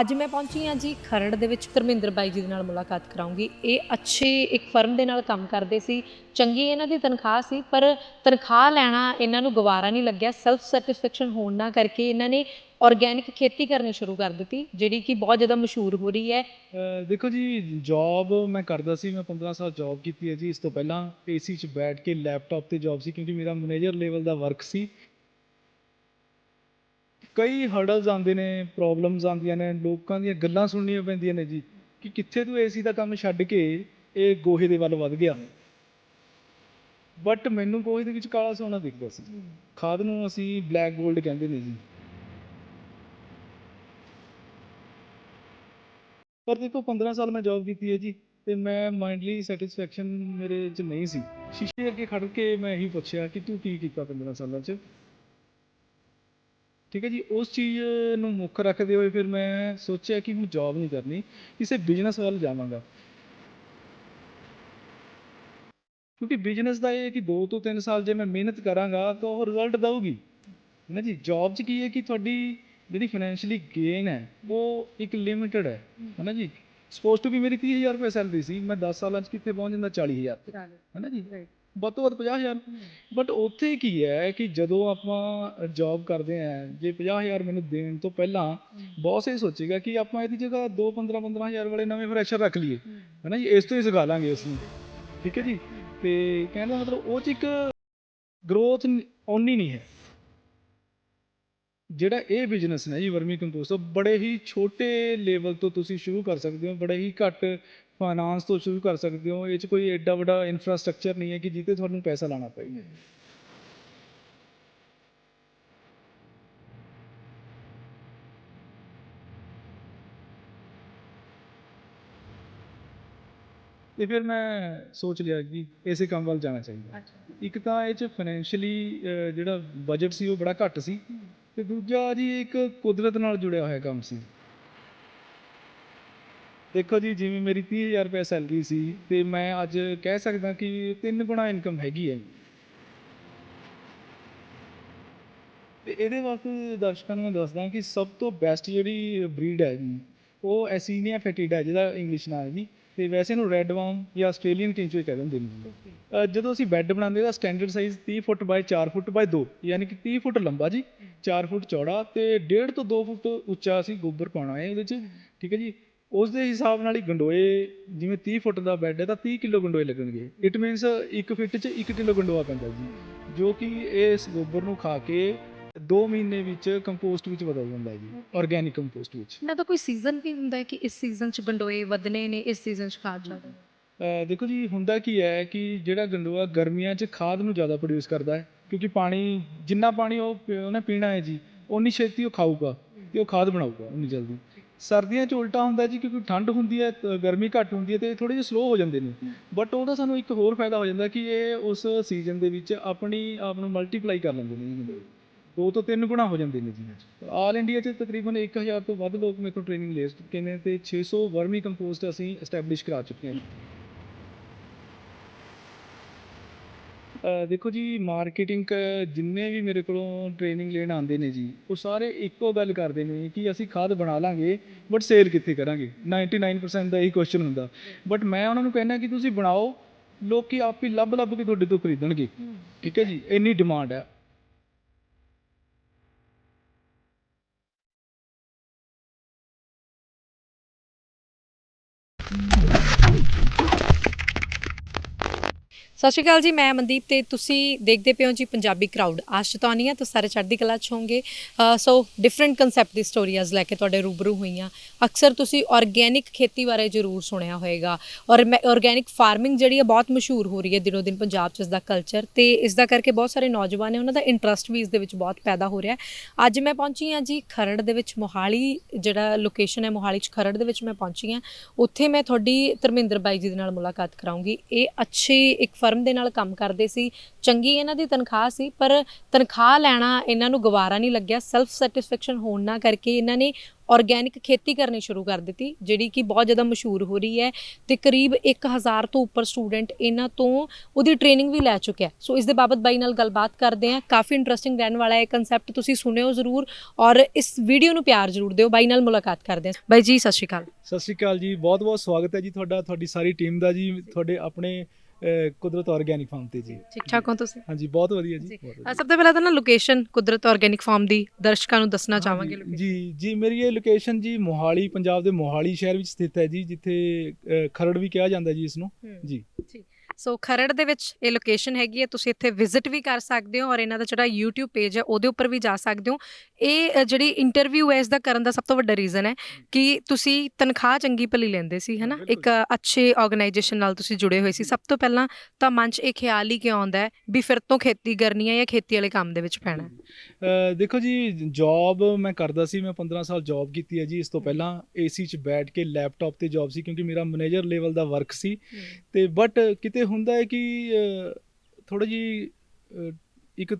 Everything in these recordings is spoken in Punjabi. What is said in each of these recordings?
ਅੱਜ ਮੈਂ ਪਹੁੰਚੀ ਹਾਂ ਜੀ ਖਰੜ ਦੇ ਵਿੱਚ ਧਰਮਿੰਦਰ ਬਾਈ ਜੀ ਦੇ ਨਾਲ ਮੁਲਾਕਾਤ ਕਰਾਉਂਗੀ। ਇਹ ਅੱਛੇ ਇੱਕ ਫਰਮ ਦੇ ਨਾਲ ਕੰਮ ਕਰਦੇ ਸੀ। ਚੰਗੀ ਇਹਨਾਂ ਦੀ ਤਨਖਾਹ ਸੀ, ਪਰ ਤਨਖਾਹ ਲੈਣਾ ਇਹਨਾਂ ਨੂੰ ਗਵਾਰਾ ਨਹੀਂ ਲੱਗਿਆ। ਸੈਲਫ ਸੈਟੀਸਫੈਕਸ਼ਨ ਹੋਣ ਨਾ ਕਰਕੇ ਇਹਨਾਂ ਨੇ ਆਰਗੈਨਿਕ ਖੇਤੀ ਕਰਨੀ ਸ਼ੁਰੂ ਕਰ ਦਿੱਤੀ, ਜਿਹੜੀ ਕਿ ਬਹੁਤ ਜ਼ਿਆਦਾ ਮਸ਼ਹੂਰ ਹੋ ਰਹੀ ਹੈ। ਅਹ ਦੇਖੋ ਜੀ ਜੌਬ ਮੈਂ ਕਰਦਾ ਸੀ, ਮੈਂ 15 ਸਾਲ ਜੌਬ ਕੀਤੀ ਹੈ ਜੀ। ਇਸ ਤੋਂ ਪਹਿਲਾਂ ਏਸੀ 'ਚ ਬੈਠ ਕੇ ਲੈਪਟਾਪ ਤੇ ਜੌਬ ਸੀ, ਕਿਉਂਕਿ ਮੇਰਾ ਮੈਨੇਜਰ ਲੈਵਲ ਦਾ ਵਰਕ ਸੀ। ਕਈ ਹਰਡਲਸ ਆਉਂਦੇ ਨੇ ਪ੍ਰੋਬਲਮਸ ਆਉਂਦੀਆਂ ਨੇ, ਲੋਕਾਂ ਦੀਆਂ ਗੱਲਾਂ ਸੁਣਨੀਆਂ ਪੈਂਦੀਆਂ ਨੇ ਜੀ। ਕਿ ਕਿੱਥੇ ਤੂੰ ਏਸੀ ਦਾ ਕੰਮ ਛੱਡ ਕੇ ਇਹ ਗੋਹੇ ਦੇ ਵੱਲ ਵੱਧ ਗਿਆ। ਬਟ ਮੈਨੂੰ ਗੋਹੇ ਦੇ ਵਿੱਚ ਕਾਲਾ ਸੋਨਾ ਦਿਖਦਾ ਸੀ। ਖਾਦ ਨੂੰ ਅਸੀਂ ਬਲੈਕ 골ਡ ਕਹਿੰਦੇ ਨੇ ਜੀ। ਪਰ ਦੇਖੋ 15 ਸਾਲ ਮੈਂ ਜੌਬ ਕੀਤੀ ਹੈ ਜੀ ਤੇ ਮੈਂ ਮਾਈਂਡਲੀ ਸੈਟੀਸਫੈਕਸ਼ਨ ਮੇਰੇ 'ਚ ਨਹੀਂ ਸੀ। ਸ਼ੀਸ਼ੇ ਅੱਗੇ ਖੜ ਕੇ ਮੈਂ ਇਹੀ ਪੁੱਛਿਆ ਕਿ ਤੂੰ ਕੀ ਕੀਤਾ 15 ਸਾਲਾਂ 'ਚ? ਠੀਕ ਹੈ ਜੀ ਉਸ ਚੀਜ਼ ਨੂੰ ਮੁੱਖ ਰੱਖਦੇ ਹੋਏ ਫਿਰ ਮੈਂ ਸੋਚਿਆ ਕਿ ਹੁਣ ਜੌਬ ਨਹੀਂ ਕਰਨੀ ਕਿਸੇ ਬਿਜ਼ਨਸ ਵੱਲ ਜਾਵਾਂਗਾ। ਕਿਉਂਕਿ ਬਿਜ਼ਨਸ ਦਾ ਇਹ ਹੈ ਕਿ 2 ਤੋਂ 3 ਸਾਲ ਜੇ ਮੈਂ ਮਿਹਨਤ ਕਰਾਂਗਾ ਤਾਂ ਉਹ ਰਿਜ਼ਲਟ ਦਊਗੀ। ਹੈ ਨਾ ਜੀ ਜੌਬ 'ਚ ਕੀ ਹੈ ਕਿ ਤੁਹਾਡੀ ਜਿਹੜੀ ਫਾਈਨੈਂਸ਼ੀਅਲੀ ਗੇਨ ਹੈ ਉਹ ਇੱਕ ਲਿਮਿਟਡ ਹੈ। ਹੈ ਨਾ ਜੀ ਸਪੋਜ਼ ਟੂ ਵੀ ਮੇਰੀ 30000 ਰੁਪਏ ਸੈਲਰੀ ਸੀ ਮੈਂ 10 ਸਾਲਾਂ 'ਚ ਕਿੱਥੇ ਪਹੁੰਚ ਜਾਂਦਾ 40000 ਤੇ ਹੈ ਨਾ ਜੀ। ਵੱਧ ਤੋਂ ਵੱਧ 50000 ਬਟ ਉੱਥੇ ਕੀ ਹੈ ਕਿ ਜਦੋਂ ਆਪਾਂ ਜੌਬ ਕਰਦੇ ਆ ਜੇ 50000 ਮੈਨੂੰ ਦੇਣ ਤੋਂ ਪਹਿਲਾਂ ਬੌਸ ਇਹ ਸੋਚੇਗਾ ਕਿ ਆਪਾਂ ਇਹਦੀ ਜਗ੍ਹਾ 2 15 15000 ਵਾਲੇ ਨਵੇਂ ਫਰੈਸ਼ਰ ਰੱਖ ਲਈਏ। ਹੈ। ਨਾ ਜੀ? ਇਸ ਤੋਂ ਹੀ ਸਿਖਾ ਲਾਂਗੇ ਉਸ ਨੂੰ ਠੀਕ ਹੈ ਜੀ? ਤੇ ਕਹਿੰਦਾ ਮਤਲਬ ਉਹ ਚ ਇੱਕ ਗਰੋਥ ਓਨੀ ਨਹੀਂ ਹੈ। ਜਿਹੜਾ ਇਹ ਬਿਜ਼ਨਸ ਹੈ ਜੀ ਵਰਮੀ ਕੰਪੋਸਟ ਬੜੇ ਹੀ ਛੋਟੇ ਲੈਵਲ ਤੋਂ ਤੁਸੀਂ ਸ਼ੁਰੂ ਕਰ ਸਕਦੇ ਹੋ ਬੜੇ ਹੀ ਘੱਟ ਫਾਈਨਾਂਸ ਤੋਂ ਸ਼ੁਰੂ ਕਰ ਸਕਦੇ ਹੋ ਇਹ ਚ ਕੋਈ ਐਡਾ ਵੱਡਾ ਇਨਫਰਾਸਟ੍ਰਕਚਰ ਨਹੀਂ ਹੈ ਕਿ ਜਿੱਤੇ ਤੁਹਾਨੂੰ ਪੈਸਾ ਲਾਣਾ ਪਏਗਾ ਤੇ ਫਿਰ ਮੈਂ ਸੋਚ ਲਿਆ ਕਿ ਇਸੇ ਕੰਮ ਵੱਲ ਜਾਣਾ ਚਾਹੀਦਾ। ਇੱਕ ਤਾਂ ਇਹ ਚ ਫਾਈਨੈਂਸ਼ੀਅਲੀ ਜਿਹੜਾ ਬਜਟ ਸੀ ਉਹ ਬੜਾ ਘੱਟ ਸੀ ਤੇ ਦੂਜਾ ਜੀ ਇੱਕ ਕੁਦਰਤ ਨਾਲ ਜੁੜਿਆ ਹੋਇਆ ਕੰਮ ਸੀ। ਦੇਖੋ ਜੀ ਜਿਵੇਂ ਮੇਰੀ 30000 ਰੁਪਏ ਸੈਲਰੀ ਸੀ ਤੇ ਮੈਂ ਅੱਜ ਕਹਿ ਸਕਦਾ ਕਿ ਤਿੰਨ ਗੁਣਾ ਇਨਕਮ ਹੈਗੀ ਹੈ ਤੇ ਇਹਦੇ ਵਾਸਤੇ ਦਰਸ਼ਕਾਂ ਨੂੰ ਮੈਂ ਦੱਸਦਾ ਕਿ ਸਭ ਤੋਂ ਬੈਸਟ ਜਿਹੜੀ ਬਰੀਡ ਹੈ ਜੀ ਉਹ ਐਸੀਨੀਆ ਫੈਟਿਡਾ ਹੈ ਜਿਹਦਾ ਇੰਗਲਿਸ਼ ਨਾਮ ਹੈ ਜੀ। ਤੇ ਵੈਸੇ ਇਹਨੂੰ ਰੈੱਡ ਵਾਰਮ ਜਾਂ ਆਸਟ੍ਰੇਲੀਅਨ ਕਿੰਚੋ ਕਹਿੰਦੇ ਹੁੰਦੇ ਨੇ ਜਦੋਂ ਅਸੀਂ ਬੈੱਡ ਬਣਾਉਂਦੇ ਤਾਂ ਸਟੈਂਡਰਡ ਸਾਈਜ਼ 30 ਫੁੱਟ ਬਾਈ 4 ਫੁੱਟ ਬਾਈ 2 ਯਾਨੀ ਕਿ 30 ਫੁੱਟ ਲੰਬਾ ਜੀ 4 ਫੁੱਟ ਚੌੜਾ ਤੇ 1.5 ਤੋਂ 2 ਫੁੱਟ ਉੱਚਾ ਅਸੀਂ ਗੋਬਰ ਪਾਉਣਾ ਹੈ ਇਹਦੇ 'ਚ ਠੀਕ ਹੈ ਜੀ। ਉਸ ਦੇ ਹਿਸਾਬ ਨਾਲ ਹੀ ਗੰਡੋਏ ਜਿਵੇਂ 30 ਫੁੱਟ ਦਾ ਬੈੱਡ ਹੈ ਤਾਂ 30 ਕਿਲੋ ਗੰਡੋਏ ਲੱਗਣਗੇ। ਇਟ ਮੀਨਸ 1 ਫਿੱਟ 'ਚ 1 ਕਿਲੋ ਗੰਡੋਆ ਪੈਂਦਾ ਜੀ ਜੋ ਕਿ ਇਸ ਗੋਬਰ ਨੂੰ ਖਾ ਕੇ 2 ਮਹੀਨੇ ਵਿੱਚ ਕੰਪੋਸਟ ਵਿੱਚ ਬਦਲ ਜਾਂਦਾ ਜੀ ਆਰਗੈਨਿਕ ਕੰਪੋਸਟ ਵਿੱਚ। ਇਹਨਾਂ ਦਾ ਕੋਈ ਸੀਜ਼ਨ ਵੀ ਹੁੰਦਾ ਹੈ ਕਿ ਇਸ ਸੀਜ਼ਨ 'ਚ ਗੰਡੋਏ ਵਧਨੇ ਨੇ ਇਸ ਸੀਜ਼ਨ 'ਚ ਖਾਦ ਜ਼ਿਆਦਾ? ਦੇਖੋ ਜੀ ਹੁੰਦਾ ਕੀ ਹੈ ਕਿ ਜਿਹੜਾ ਗੰਡੋਆ ਗਰਮੀਆਂ 'ਚ ਖਾਦ ਨੂੰ ਜ਼ਿਆਦਾ ਪ੍ਰੋਡਿਊਸ ਕਰਦਾ ਹੈ ਕਿਉਂਕਿ ਪਾਣੀ ਜਿੰਨਾ ਪਾਣੀ ਉਹ ਉਹਨੇ ਪੀਣਾ ਹੈ ਜੀ ਉਨੀ ਛੇਤੀ ਉਹ ਖਾਊਗਾ ਤੇ ਉਹ ਖਾਦ ਬਣਾਊਗਾ ਉਨੀ ਜਲਦੀ। ਸਰਦੀਆਂ 'ਚ ਉਲਟਾ ਹੁੰਦਾ ਜੀ ਕਿਉਂਕਿ ਠੰਡ ਹੁੰਦੀ ਹੈ ਤਾਂ ਗਰਮੀ ਘੱਟ ਹੁੰਦੀ ਹੈ ਤੇ ਥੋੜੇ ਜਿਹਾ ਸਲੋ ਹੋ ਜਾਂਦੇ ਨੇ। ਬਟ ਉਹਦਾ ਸਾਨੂੰ ਇੱਕ ਹੋਰ ਫਾਇਦਾ ਹੋ ਜਾਂਦਾ ਕਿ ਇਹ ਉਸ ਸੀਜ਼ਨ ਦੇ ਵਿੱਚ ਆਪਣੀ ਆਪ ਨੂੰ ਮਲਟੀਪਲਾਈ ਕਰ ਲੈਂਦੇ ਨੇ। ਦੋ ਤੋਂ ਤਿੰਨ ਗੁਣਾ ਹੋ ਜਾਂਦੇ ਨੇ ਜੀ। ਆਲ ਇੰਡੀਆ 'ਚ ਤਕਰੀਬਨ 1000 ਤੋਂ ਵੱਧ ਲੋਕ ਮੇਰੇ ਕੋਲ ਟ੍ਰੇਨਿੰਗ ਲੈ ਚੁੱਕੇ ਨੇ ਤੇ 600 ਵਰਮੀ ਕੰਪੋਸਟ ਅਸੀਂ ਐਸਟੈਬਲਿਸ਼ ਕਰਾ ਚੁੱਕੇ ਹਾਂ ਅਹ ਦੇਖੋ ਜੀ ਮਾਰਕੀਟਿੰਗ ਜਿੰਨੇ ਵੀ ਮੇਰੇ ਕੋਲੋਂ ਟ੍ਰੇਨਿੰਗ ਲੈਣ ਆਉਂਦੇ ਨੇ ਜੀ, ਉਹ ਸਾਰੇ ਇੱਕੋ ਗੱਲ ਕਰਦੇ ਨੇ ਕਿ ਅਸੀਂ ਖਾਦ ਬਣਾ ਲਾਂਗੇ ਬਟ ਸੇਲ ਕਿੱਥੇ ਕਰਾਂਗੇ? 99% ਦਾ ਇਹੀ ਕੁਐਸਚਨ ਹੁੰਦਾ। ਬਟ ਮੈਂ ਉਹਨਾਂ ਨੂੰ ਕਹਿੰਦਾ ਕਿ ਤੁਸੀਂ ਬਣਾਓ, ਲੋਕੀ ਆਪ ਹੀ ਲੱਭ ਲੱਭ ਕੇ ਤੁਹਾਡੇ ਤੋਂ ਖਰੀਦਣਗੇ। ਠੀਕ ਹੈ ਜੀ? ਇੰਨੀ ਡਿਮਾਂਡ ਹੈ ਸਤਿ ਸ਼੍ਰੀ ਅਕਾਲ ਜੀ, ਮੈਂ ਮਨਦੀਪ ਤੇ ਤੁਸੀਂ ਦੇਖਦੇ ਪਿਓ ਜੀ ਪੰਜਾਬੀ ਕਰਾਊਡ ਆਸ਼ ਚਤੌਨੀ ਆ ਤਾਂ ਸਾਰੇ ਚੜ੍ਹਦੀ ਕਲਾ ਚ ਹੋਗੇ ਸੋ ਡਿਫਰੈਂਟ ਕਨਸੈਪਟ ਦੀ ਸਟੋਰੀਜ਼ ਲੈ ਕੇ ਤੁਹਾਡੇ ਰੂਬਰੂ ਹੋਈਆਂ। ਅਕਸਰ ਤੁਸੀਂ ਆਰਗੈਨਿਕ ਖੇਤੀ ਬਾਰੇ ਜ਼ਰੂਰ ਸੁਣਿਆ ਹੋਏਗਾ। ਔਰ ਆਰਗੈਨਿਕ ਫਾਰਮਿੰਗ ਜਿਹੜੀ ਹੈ ਬਹੁਤ ਮਸ਼ਹੂਰ ਹੋ ਰਹੀ ਹੈ ਦਿਨੋ ਦਿਨ ਪੰਜਾਬ 'ਚ ਇਸ ਦਾ ਕਲਚਰ ਤੇ ਇਸ ਦਾ ਕਰਕੇ ਬਹੁਤ ਸਾਰੇ ਨੌਜਵਾਨ ਨੇ ਉਹਨਾਂ ਦਾ ਇੰਟਰਸਟ ਵੀ ਇਸ ਦੇ ਵਿੱਚ ਬਹੁਤ ਪੈਦਾ ਹੋ ਰਿਹਾ ਹੈ। ਅੱਜ ਮੈਂ ਪਹੁੰਚੀ ਹਾਂ ਜੀ ਖਰੜ ਦੇ ਵਿੱਚ ਮੋਹਾਲੀ, ਜਿਹੜਾ ਲੋਕੇਸ਼ਨ ਹੈ ਮੋਹਾਲੀ 'ਚ ਖਰੜ ਦੇ ਵਿੱਚ ਮੈਂ ਪਹੁੰਚੀ ਹਾਂ। ਉੱਥੇ ਮੈਂ ਤੁਹਾਡੀ ਧਰਮਿੰਦਰ ਬਾਈ ਜੀ ਦੇ ਨਾਲ ਮੁਲਾਕਾਤ ਕਰਾਉਂਗੀ ਇਹ ਅੱਛੇ ਇੱਕ ਫਰਮ ਦੇ ਨਾਲ ਕੰਮ ਕਰਦੇ ਸੀ, ਚੰਗੀ ਇਹਨਾਂ ਦੀ ਤਨਖਾਹ ਸੀ, ਪਰ ਤਨਖਾਹ ਲੈਣਾ ਇਹਨਾਂ ਨੂੰ ਗਵਾਰਾ ਨਹੀਂ ਲੱਗਿਆ ਸੈਲਫ ਸੈਟੀਸਫੈਕਸ਼ਨ ਹੋਣ ਨਾ ਕਰਕੇ ਇਹਨਾਂ ਨੇ ਆਰਗੈਨਿਕ ਖੇਤੀ ਕਰਨੀ ਸ਼ੁਰੂ ਕਰ ਦਿੱਤੀ, ਜਿਹੜੀ ਕਿ ਬਹੁਤ ਜ਼ਿਆਦਾ ਮਸ਼ਹੂਰ ਹੋ ਰਹੀ ਹੈ ਤੇ ਕਰੀਬ 1000 ਤੋਂ ਉੱਪਰ ਸਟੂਡੈਂਟ ਇਹਨਾਂ ਤੋਂ ਉਹਦੀ ਟ੍ਰੇਨਿੰਗ ਵੀ ਲੈ ਚੁੱਕਿਆ ਸੋ ਇਸ ਦੇ ਬਾਬਤ ਬਾਈ ਨਾਲ ਗੱਲਬਾਤ ਕਰਦੇ ਹਾਂ। ਕਾਫੀ ਇੰਟਰਸਟਿੰਗ ਰਹਿਣ ਵਾਲਾ ਹੈ ਕਨਸੈਪਟ ਤੁਸੀਂ ਸੁਣਿਓ ਜ਼ਰੂਰ ਔਰ ਇਸ ਵੀਡੀਓ ਨੂੰ ਪਿਆਰ ਜ਼ਰੂਰ ਦਿਓ। ਬਾਈ ਨਾਲ ਮੁਲਾਕਾਤ ਕਰਦੇ ਹਾਂ। ਬਾਈ ਜੀ, ਸਤਿ ਸ਼੍ਰੀ ਅਕਾਲ। ਸਤਿ ਸ਼੍ਰੀ ਅਕਾਲ ਜੀ। ਬਹੁਤ ਬਹੁਤ ਸਵਾਗਤ ਹੈ ਜੀ ਤੁਹਾਡਾ, ਤੁਹਾਡੀ ਸਾਰੀ ਟੀਮ ਦਾ ਜੀ, ਤੁਹਾਡੇ ਆਪਣੇ ਕੁਦਰਤ ਆਰਗੈਨਿਕ ਫਾਰਮ ਤੇ ਜੀ। ਠੀਕ ਠਾਕ ਹੋ ਤੁਸੀਂ? ਹਾਂਜੀ ਬਹੁਤ ਵਧੀਆ ਜੀ। ਅ। ਸਭ ਤੋਂ ਪਹਿਲਾਂ ਤਾਂ ਨਾ ਲੋਕੇਸ਼ਨ ਕੁਦਰਤ ਆਰਗੈਨਿਕ ਫਾਰਮ ਦੀ ਦਰਸ਼ਕਾਂ ਨੂੰ ਦੱਸਣਾ ਚਾਹਾਂਗੇ। ਜੀ ਜੀ ਮੇਰੀ ਇਹ ਲੋਕੇਸ਼ਨ ਜੀ ਮੋਹਾਲੀ ਪੰਜਾਬ ਦੇ ਮੋਹਾਲੀ ਸ਼ਹਿਰ ਵਿੱਚ ਸਥਿਤ ਹੈ ਜੀ ਜਿੱਥੇ ਖਰੜ ਵੀ ਕਿਹਾ ਜਾਂਦਾ ਜੀ ਇਸ ਨੂੰ। ਜੀ। ਸੋ ਖਰੜ ਦੇ ਵਿੱਚ ਇਹ ਲੋਕੇਸ਼ਨ ਹੈਗੀ ਹੈ ਤੁਸੀਂ ਇੱਥੇ ਵਿਜ਼ਿਟ ਵੀ ਕਰ ਸਕਦੇ ਹੋ ਔਰ ਇਹਨਾਂ ਦਾ ਜਿਹੜਾ YouTube ਪੇਜ ਹੈ ਉਹਦੇ ਉੱਪਰ ਵੀ ਜਾ ਸਕਦੇ ਹੋ। ਇਹ ਜਿਹੜੀ ਇੰਟਰਵਿਊ ਹੈ ਇਸ ਦਾ ਕਰਨ ਦਾ ਸਭ ਤੋਂ ਵੱਡਾ ਰੀਜ਼ਨ ਹੈ ਕਿ ਤੁਸੀਂ ਤਨਖਾਹ ਚੰਗੀ ਭਲੀ ਲੈਂਦੇ ਸੀ ਹੈਨਾ। ਇੱਕ ਅੱਛੇ ਆਰਗੇਨਾਈਜੇਸ਼ਨ ਨਾਲ ਤੁਸੀਂ ਜੁੜੇ ਹੋਏ ਸੀ। ਸਭ ਤੋਂ ਪਹਿਲਾਂ ਤਾਂ ਮਨ 'ਚ ਇਹ ਖਿਆਲ ਹੀ ਕਿਉਂ ਆਉਂਦਾ ਹੈ ਵੀ ਫਿਰ ਤੋਂ ਖੇਤੀ ਕਰਨੀ ਹੈ ਜਾਂ ਖੇਤੀ ਵਾਲੇ ਕੰਮ ਦੇ ਵਿੱਚ ਪੈਣਾ ਦੇਖੋ ਜੀ ਜੌਬ ਮੈਂ ਕਰਦਾ ਸੀ ਮੈਂ 15 ਸਾਲ ਜੌਬ ਕੀਤੀ ਹੈ ਜੀ। ਇਸ ਤੋਂ ਪਹਿਲਾਂ ਏਸੀ 'ਚ ਬੈਠ ਕੇ ਲੈਪਟਾਪ ਤੇ ਜੌਬ ਸੀ ਕਿਉਂਕਿ ਮੇਰਾ ਮੈਨੇਜਰ ਲੈਵਲ ਦਾ ਵਰਕ ਸੀ। ਤੇ ਬਟ ਕਿਤੇ ਹੁੰਦਾ ਹੈ ਕਿ ਥੋੜਾ ਜੀ ਇੱਕ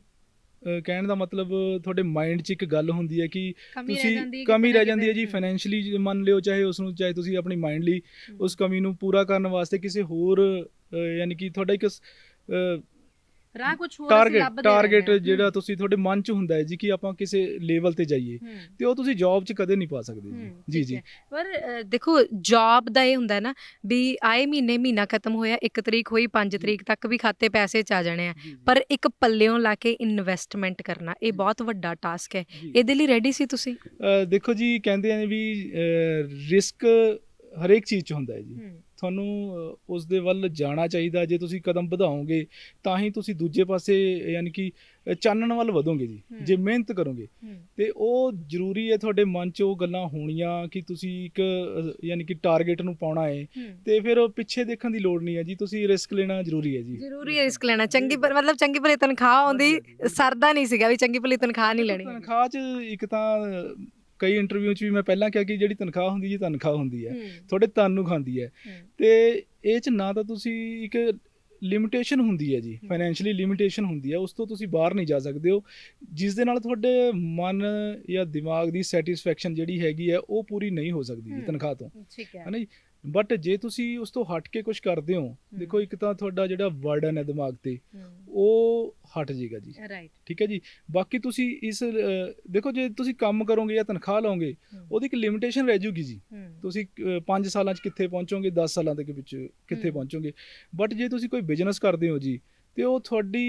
ਕਹਿਣ ਦਾ ਮਤਲਬ ਤੁਹਾਡੇ ਮਾਈਂਡ 'ਚ ਇੱਕ ਗੱਲ ਹੁੰਦੀ ਹੈ ਕਿ ਤੁਸੀਂ ਕਮੀ ਰਹਿ ਜਾਂਦੀ ਹੈ ਜੀ ਫਾਈਨੈਂਸ਼ੀਅਲੀ ਮੰਨ ਲਿਓ ਚਾਹੇ ਉਸ ਨੂੰ ਚਾਹੇ ਤੁਸੀਂ ਆਪਣੀ ਮਾਈਂਡ ਲਈ ਉਸ ਕਮੀ ਨੂੰ ਪੂਰਾ ਕਰਨ ਵਾਸਤੇ ਕਿਸੇ ਹੋਰ ਯਾਨੀ ਕਿ ਤੁਹਾਡਾ ਇੱਕ ਰਾਹ ਕੁਝ ਹੋਰ ਟਾਰਗੇਟ ਟਾਰਗੇਟ ਜਿਹੜਾ ਤੁਸੀਂ ਤੁਹਾਡੇ ਮਨ 'ਚ ਹੁੰਦਾ ਹੈ ਜੀ ਕਿ ਆਪਾਂ ਕਿਸੇ ਲੈਵਲ ਤੇ ਜਾਈਏ ਤੇ ਉਹ ਤੁਸੀਂ ਜੌਬ 'ਚ ਕਦੇ ਨਹੀਂ ਪਾ ਸਕਦੇ ਜੀ। ਜੀ ਜੀ। ਪਰ ਦੇਖੋ ਜੌਬ ਦਾ ਇਹ ਹੁੰਦਾ ਨਾ ਵੀ ਆਏ ਮਹੀਨੇ ਮਹੀਨਾ ਖਤਮ ਹੋਇਆ 1 ਤਰੀਕ ਹੋਈ 5 ਤਰੀਕ ਤੱਕ ਵੀ ਖਾਤੇ ਪੈਸੇ ਚ ਆ ਜਾਣੇ ਆ। ਪਰ ਇੱਕ ਪੱਲਿਓਂ ਲਾ ਕੇ ਇਨਵੈਸਟਮੈਂਟ ਕਰਨਾ ਇਹ ਬਹੁਤ ਵੱਡਾ ਟਾਸਕ ਹੈ। ਇਹਦੇ ਲਈ ਰੈਡੀ ਸੀ ਤੁਸੀਂ? ਦੇਖੋ ਜੀ ਕਹਿੰਦੇ ਨੇ ਵੀ ਰਿਸਕ ਹਰੇਕ ਚੀਜ਼ 'ਚ ਹੁੰਦਾ ਹੈ ਜੀ। ਤੁਹਾਨੂੰ ਉਸ ਦੇ ਵੱਲ ਜਾਣਾ ਚਾਹੀਦਾ ਜੇ ਤੁਸੀਂ ਕਦਮ ਵਧਾਓਗੇ ਤਾਂ ਹੀ ਤੁਸੀਂ ਦੂਜੇ ਪਾਸੇ ਯਾਨੀ ਕਿ ਚਾਨਣ ਵੱਲ ਵਧੋਗੇ ਜੀ। ਜੇ ਮਿਹਨਤ ਕਰੋਗੇ। ਤੇ ਉਹ ਜ਼ਰੂਰੀ ਹੈ ਤੁਹਾਡੇ ਮਨ 'ਚ ਉਹ ਗੱਲਾਂ ਹੋਣੀਆਂ ਕਿ ਤੁਸੀਂ ਇੱਕ ਯਾਨੀ ਕਿ ਟਾਰਗੇਟ ਨੂੰ ਪਾਉਣਾ ਹੈ। ਤੇ ਫਿਰ ਉਹ ਪਿੱਛੇ ਦੇਖਣ ਦੀ ਲੋੜ ਨਹੀਂ ਹੈ ਜੀ ਤੁਸੀਂ ਰਿਸਕ ਲੈਣਾ ਜ਼ਰੂਰੀ ਹੈ ਜੀ। ਜ਼ਰੂਰੀ ਹੈ ਰਿਸਕ ਲੈਣਾ। ਚੰਗੀ ਪਰ ਮਤਲਬ ਚੰਗੀ ਭਲੀ ਤਨਖਾਹ ਆਉਂਦੀ ਸਰਦਾ ਨਹੀਂ ਸੀਗਾ ਵੀ ਚੰਗੀ ਭਲੀ ਤਨਖਾਹ ਨਹੀਂ ਲੈਣੀ। ਤਨਖਾਹ 'ਚ ਇੱਕ ਤਾਂ ਕਈ ਇੰਟਰਵਿਊ 'ਚ ਵੀ ਮੈਂ ਪਹਿਲਾਂ ਕਿਹਾ ਕਿ ਜਿਹੜੀ ਤਨਖਾਹ ਹੁੰਦੀ ਜੀ ਤਨਖਾਹ ਹੁੰਦੀ ਹੈ। ਤੁਹਾਡੇ ਤਨ ਨੂੰ ਖਾਂਦੀ ਹੈ। ਤੇ ਇਹ 'ਚ ਨਾ ਤਾਂ ਤੁਸੀਂ ਇੱਕ ਲਿਮਿਟੇਸ਼ਨ ਹੁੰਦੀ ਹੈ ਜੀ। ਫਾਈਨੈਂਸ਼ੀਅਲੀ ਲਿਮਿਟੇਸ਼ਨ ਹੁੰਦੀ ਹੈ। ਉਸ ਤੋਂ ਤੁਸੀਂ ਬਾਹਰ ਨਹੀਂ ਜਾ ਸਕਦੇ ਹੋ। ਜਿਸ ਦੇ ਨਾਲ ਤੁਹਾਡੇ ਮਨ ਜਾਂ ਦਿਮਾਗ ਦੀ ਸੈਟੀਸਫੈਕਸ਼ਨ ਜਿਹੜੀ ਹੈਗੀ ਹੈ ਉਹ ਪੂਰੀ ਨਹੀਂ ਹੋ ਸਕਦੀ ਜੀ। ਤਨਖਾਹ ਤੋਂ। ਠੀਕ ਹੈ। ਨਾ ਜੀ? ਬਟ ਜੇ ਤੁਸੀਂ ਉਸ ਤੋਂ ਹਟ ਕੇ ਕੁਝ ਕਰਦੇ ਹੋ ਦੇਖੋ ਇੱਕ ਤਾਂ ਤੁਹਾਡਾ ਜਿਹੜਾ ਬਰਡਨ ਹੈ ਦਿਮਾਗ ਤੇ ਉਹ ਹਟ ਜਾਏਗਾ ਜੀ। ਰਾਈਟ ਠੀਕ ਹੈ ਜੀ? ਬਾਕੀ ਤੁਸੀਂ ਇਸ ਦੇਖੋ ਜੇ ਤੁਸੀਂ ਕੰਮ ਕਰੋਗੇ ਜਾਂ ਤਨਖਾਹ ਲਓਗੇ ਉਹਦੀ ਇੱਕ ਲਿਮਿਟੇਸ਼ਨ ਰਹਿ ਜੂਗੀ ਜੀ। ਤੁਸੀਂ 5 ਸਾਲਾਂ 'ਚ ਕਿੱਥੇ ਪਹੁੰਚੋਗੇ 10 ਸਾਲਾਂ ਤੱਕ ਵਿੱਚ ਕਿੱਥੇ। ਪਹੁੰਚੋਗੇ। ਬਟ ਜੇ ਤੁਸੀਂ ਕੋਈ ਬਿਜ਼ਨਸ ਕਰਦੇ ਹੋ ਜੀ ਤੇ ਉਹ ਤੁਹਾਡੀ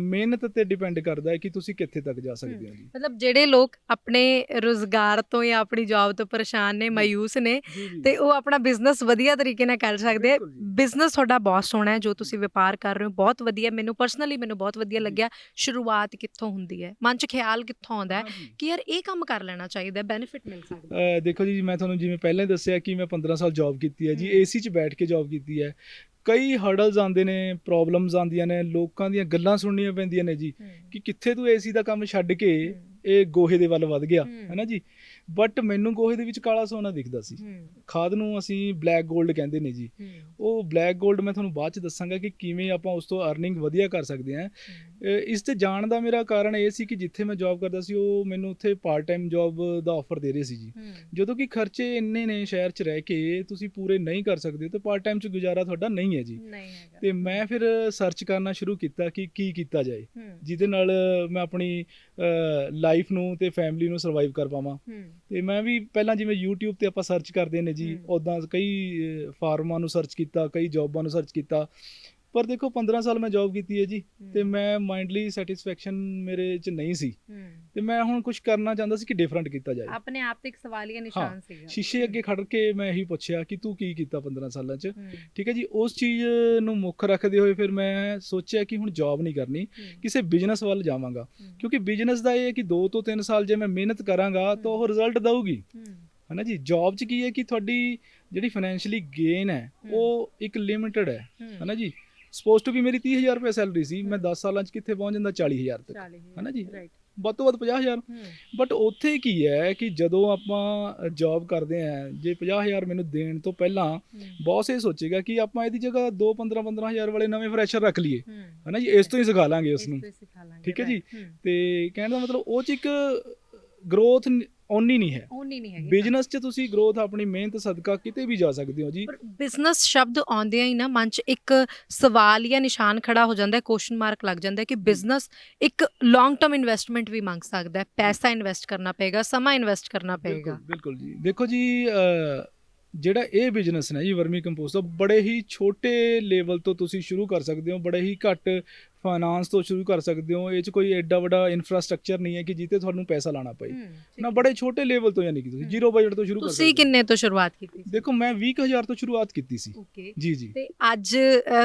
ਮਿਹਨਤ ਤੇ ਡਿਪੈਂਡ ਕਰਦਾ ਹੈ ਕਿ ਤੁਸੀਂ ਕਿੱਥੇ ਤੱਕ ਜਾ ਸਕਦੇ ਹੋ। ਜੀ। ਮਤਲਬ ਜਿਹੜੇ ਲੋਕ ਆਪਣੇ ਰੋਜ਼ਗਾਰ ਤੋਂ ਜਾਂ ਆਪਣੀ ਜੌਬ ਤੋਂ ਪਰੇਸ਼ਾਨ ਨੇ। ਮਾਯੂਸ ਨੇ ਤੇ ਉਹ ਆਪਣਾ ਬਿਜ਼ਨਸ ਵਧੀਆ ਤਰੀਕੇ ਨਾਲ ਕਰ ਸਕਦੇ ਆ। ਬਿਜ਼ਨਸ ਤੁਹਾਡਾ ਬਹੁਤ ਸੋਹਣਾ ਹੈ ਜੋ ਤੁਸੀਂ ਵਪਾਰ ਕਰ ਰਹੇ ਹੋ ਬਹੁਤ ਵਧੀਆ। ਮੈਨੂੰ ਪਰਸਨਲੀ ਮੈਨੂੰ ਬਹੁਤ ਵਧੀਆ। ਲੱਗਿਆ। ਸ਼ੁਰੂਆਤ ਕਿੱਥੋਂ ਹੁੰਦੀ ਹੈ? ਮਨ 'ਚ ਖਿਆਲ ਕਿੱਥੋਂ ਆਉਂਦਾ ਹੈ। ਕਿ ਯਾਰ ਇਹ ਕੰਮ ਕਰ ਲੈਣਾ ਚਾਹੀਦਾ ਬੈਨੀਫਿਟ ਮਿਲ ਸਕਦਾ ਦੇਖੋ ਜੀ ਮੈਂ ਤੁਹਾਨੂੰ ਜਿਵੇਂ ਪਹਿਲਾਂ ਹੀ ਦੱਸਿਆ ਕਿ ਮੈਂ 15 ਸਾਲ ਜੌਬ ਕੀਤੀ ਹੈ ਜੀ। ਏਸੀ 'ਚ ਬੈਠ ਕੇ ਜੌਬ ਕੀਤੀ ਹੈ। ਕਈ ਹਰਡਲਸ ਆਉਂਦੇ ਨੇ ਪ੍ਰੋਬਲਮਸ ਆਉਂਦੀਆਂ ਨੇ ਲੋਕਾਂ ਦੀਆਂ ਗੱਲਾਂ ਸੁਣਨੀਆਂ ਪੈਂਦੀਆਂ ਨੇ ਜੀ। ਕਿ ਕਿੱਥੇ ਤੂੰ ਏਸੀ ਦਾ ਕੰਮ ਛੱਡ ਕੇ ਇਹ ਗੋਹੇ ਦੇ ਵੱਲ ਵੱਧ ਗਿਆ ਹਮ। ਹੈ। ਨਾ ਜੀ? ਬਟ ਮੈਨੂੰ ਗੋਹੇ ਦੇ ਵਿੱਚ ਕਾਲਾ ਸੋਨਾ ਦਿਖਦਾ ਸੀ। ਖਾਦ ਨੂੰ ਅਸੀਂ ਬਲੈਕ 골ਡ ਕਹਿੰਦੇ ਨੇ ਜੀ। ਉਹ ਬਲੈਕ 골ਡ ਮੈਂ ਤੁਹਾਨੂੰ ਬਾਅਦ ਚ ਦੱਸਾਂਗਾ ਕਿ ਕਿਵੇਂ ਆਪਾਂ ਉਸ ਤੋਂ ਅਰਨਿੰਗ ਵਧੀਆ ਕਰ ਸਕਦੇ ਹਾਂ। ਇਸ ਤੇ ਜਾਣ ਦਾ ਮੇਰਾ ਕਾਰਨ ਇਹ ਸੀ ਕਿ ਜਿੱਥੇ ਮੈਂ ਜੌਬ ਕਰਦਾ ਸੀ ਉਹ ਮੈਨੂੰ ਉੱਥੇ ਪਾਰਟ ਟਾਈਮ ਜੌਬ ਦਾ ਆਫਰ ਦੇ ਰਹੇ ਸੀ ਜੀ। ਜਦੋਂ ਕਿ ਖਰਚੇ ਇੰਨੇ ਨੇ ਸ਼ਹਿਰ 'ਚ ਰਹਿ ਕੇ ਤੁਸੀਂ ਪੂਰੇ ਨਹੀਂ ਕਰ ਸਕਦੇ ਤੇ ਪਾਰਟ ਟਾਈਮ 'ਚ ਗੁਜ਼ਾਰਾ ਤੁਹਾਡਾ ਨਹੀਂ ਹੈ ਜੀ। ਨਹੀਂ ਹੈਗਾ। ਤੇ ਮੈਂ ਫਿਰ ਸਰਚ ਕਰਨਾ ਸ਼ੁਰੂ ਕੀਤਾ ਕਿ ਕੀ ਕੀਤਾ ਜਾਏ ਜਿਹਦੇ ਨਾਲ ਮੈਂ ਆਪਣੀ ਲਾਈਫ ਨੂੰ ਤੇ ਫੈਮਿਲੀ ਨੂੰ ਸਰਵਾਈਵ ਕਰ ਪਾਵਾਂ। ਤੇ ਮੈਂ ਵੀ ਪਹਿਲਾਂ ਜਿਵੇਂ YouTube ਤੇ ਆਪਾਂ ਸਰਚ ਕਰਦੇ ਨੇ ਜੀ। ਉਦਾਂ ਕਈ ਫਾਰਮਾਂ ਨੂੰ ਸਰਚ ਕੀਤਾ ਕਈ ਜੌਬਾਂ ਨੂੰ ਸਰਚ ਕੀਤਾ। ਪਰ ਦੇਖੋ 15 ਸਾਲ ਮੈਂ ਜੌਬ ਕੀਤੀ ਹੈ ਜੀ ਤੇ ਮੈਂ ਮਾਈਂਡਲੀ ਸੈਟੀਸਫੈਕਸ਼ਨ ਮੇਰੇ 'ਚ ਨਹੀਂ ਸੀ। ਤੇ ਮੈਂ ਹੁਣ ਕੁਝ ਕਰਨਾ ਚਾਹੁੰਦਾ ਸੀ ਕਿ ਡਿਫਰੈਂਟ ਕੀਤਾ ਜਾਏ। ਆਪਣੇ ਆਪ ਤੇ ਇੱਕ ਸਵਾਲੀਆ ਨਿਸ਼ਾਨ ਸੀਗਾ। ਸ਼ੀਸ਼ੇ ਅੱਗੇ ਖੜ ਕੇ ਮੈਂ ਇਹੀ ਪੁੱਛਿਆ ਕਿ ਤੂੰ ਕੀ ਕੀਤਾ 15 ਸਾਲਾਂ 'ਚ? ਠੀਕ ਹੈ ਜੀ ਉਸ ਚੀਜ਼ ਨੂੰ ਮੁੱਖ ਰੱਖਦੇ ਹੋਏ ਫਿਰ ਮੈਂ ਸੋਚਿਆ ਕਿ ਹੁਣ ਜੌਬ ਨਹੀਂ ਕਰਨੀ ਕਿਸੇ ਬਿਜ਼ਨਸ ਵੱਲ ਜਾਵਾਂਗਾ। ਕਿਉਂਕਿ ਬਿਜ਼ਨਸ ਦਾ ਇਹ ਹੈ ਕਿ 2 ਤੋਂ 3 ਸਾਲ ਜੇ ਮੈਂ ਮਿਹਨਤ ਕਰਾਂਗਾ ਤਾਂ ਉਹ ਰਿਜ਼ਲਟ ਦਊਗੀ। ਹਨਾ ਜੀ ਜੌਬ 'ਚ ਕੀ ਹੈ ਕਿ ਤੁਹਾਡੀ ਜਿਹੜੀ ਫਾਈਨੈਂਸ਼ੀਅਲੀ ਗੇਨ ਹੈ। ਉਹ ਇੱਕ ਲਿਮਿਟਡ ਹੈ। ਹਨਾ ਜੀ ਸਪੋਜ਼ ਟੂ ਕਿ ਮੇਰੀ 30000 ਰੁਪਏ ਸੈਲਰੀ ਸੀ ਮੈਂ 10 ਸਾਲਾਂ 'ਚ ਕਿੱਥੇ ਪਹੁੰਚ ਜਾਂਦਾ? 40000 ਤੱਕ ਹਨਾ ਜੀ? ਵੱਧ ਤੋਂ ਵੱਧ 50000 ਬਟ ਉੱਥੇ ਕੀ ਹੈ ਕਿ ਜਦੋਂ ਆਪਾਂ ਜੌਬ ਕਰਦੇ ਆਂ ਜੇ 50000 ਮੈਨੂੰ ਦੇਣ ਤੋਂ ਪਹਿਲਾਂ ਬੌਸ ਇਹ ਸੋਚੇਗਾ ਕਿ ਆਪਾਂ ਇਹਦੀ ਜਗ੍ਹਾ 2 15 15000 ਵਾਲੇ ਨਵੇਂ ਫਰੈਸ਼ਰ ਰੱਖ ਲਈਏ। ਹਨਾ ਜੀ? ਇਸ ਤੋਂ ਹੀ ਸਿਖਾ ਲਾਂਗੇ ਉਸ ਨੂੰ ਠੀਕ ਹੈ ਜੀ? ਤੇ ਕਹਿਣ ਦਾ ਮਤਲਬ ਉਹ ਚ ਇੱਕ ਗਰੋਥ ਓਨੀ ਨਹੀਂ ਹੈ। ਓਨੀ ਨਹੀਂ ਹੈਗੀ ਬਿਜ਼ਨਸ 'ਚ ਤੁਸੀਂ ਗਰੋਥ ਆਪਣੀ ਮਿਹਨਤ ਸਦਕਾ ਕਿਤੇ ਵੀ ਜਾ ਸਕਦੇ ਹੋ ਜੀ। ਪਰ ਬਿਜ਼ਨਸ ਸ਼ਬਦ ਆਉਂਦਿਆਂ ਹੀ ਨਾ ਮਨ 'ਚ ਇੱਕ ਸਵਾਲ ਜਾਂ ਨਿਸ਼ਾਨ ਖੜਾ ਹੋ ਜਾਂਦਾ ਹੈ ਕੁਐਸਚਨ ਮਾਰਕ ਲੱਗ ਜਾਂਦਾ ਹੈ ਕਿ ਬਿਜ਼ਨਸ ਇੱਕ ਲੌਂਗ ਟਰਮ ਇਨਵੈਸਟਮੈਂਟ ਵੀ ਮੰਗ ਸਕਦਾ ਹੈ। ਪੈਸਾ ਇਨਵੈਸਟ ਕਰਨਾ ਪਏਗਾ ਸਮਾਂ ਇਨਵੈਸਟ ਕਰਨਾ ਪਏਗਾ। ਬਿਲਕੁਲ ਜੀ। ਦੇਖੋ ਜੀ ਜਿਹੜਾ ਇਹ ਬਿਜ਼ਨਸ ਨੇ ਜੀ ਵਰਮੀ ਕੰਪੋਸਟ ਦਾ ਬੜੇ ਹੀ ਛੋਟੇ ਲੈਵਲ ਤੋਂ ਤੁਸੀਂ ਸ਼ੁਰੂ ਕਰ ਸਕਦੇ ਹੋ ਬੜੇ ਹੀ ਘੱਟ ਫਾਈਨਾਂਸ ਤੋਂ ਸ਼ੁਰੂ ਕਰ ਸਕਦੇ ਹੋ ਇਹ 'ਚ ਕੋਈ ਐਡਾ ਵੱਡਾ ਇਨਫਰਾਸਟ੍ਰਕਚਰ ਨਹੀਂ ਹੈ ਕਿ ਜਿੱਤੇ ਤੁਹਾਨੂੰ ਪੈਸਾ ਲਾਣਾ ਪਏ। ਨਾ ਬੜੇ ਛੋਟੇ ਲੈਵਲ ਤੋਂ ਯਾਨੀ ਕਿ ਤੁਸੀਂ। ਜ਼ੀਰੋ ਬਜਟ ਤੋਂ ਸ਼ੁਰੂ ਕਰ ਤੁਸੀਂ ਸਕਦੇ ਹੋ। ਕਿੰਨੇ ਤੋਂ ਸ਼ੁਰੂਆਤ ਕੀਤੀ ਸੀ? ਦੇਖੋ ਮੈਂ 20000 ਤੋਂ ਸ਼ੁਰੂਆਤ ਕੀਤੀ ਸੀ। ਜੀ ਜੀ। ਤੇ ਅੱਜ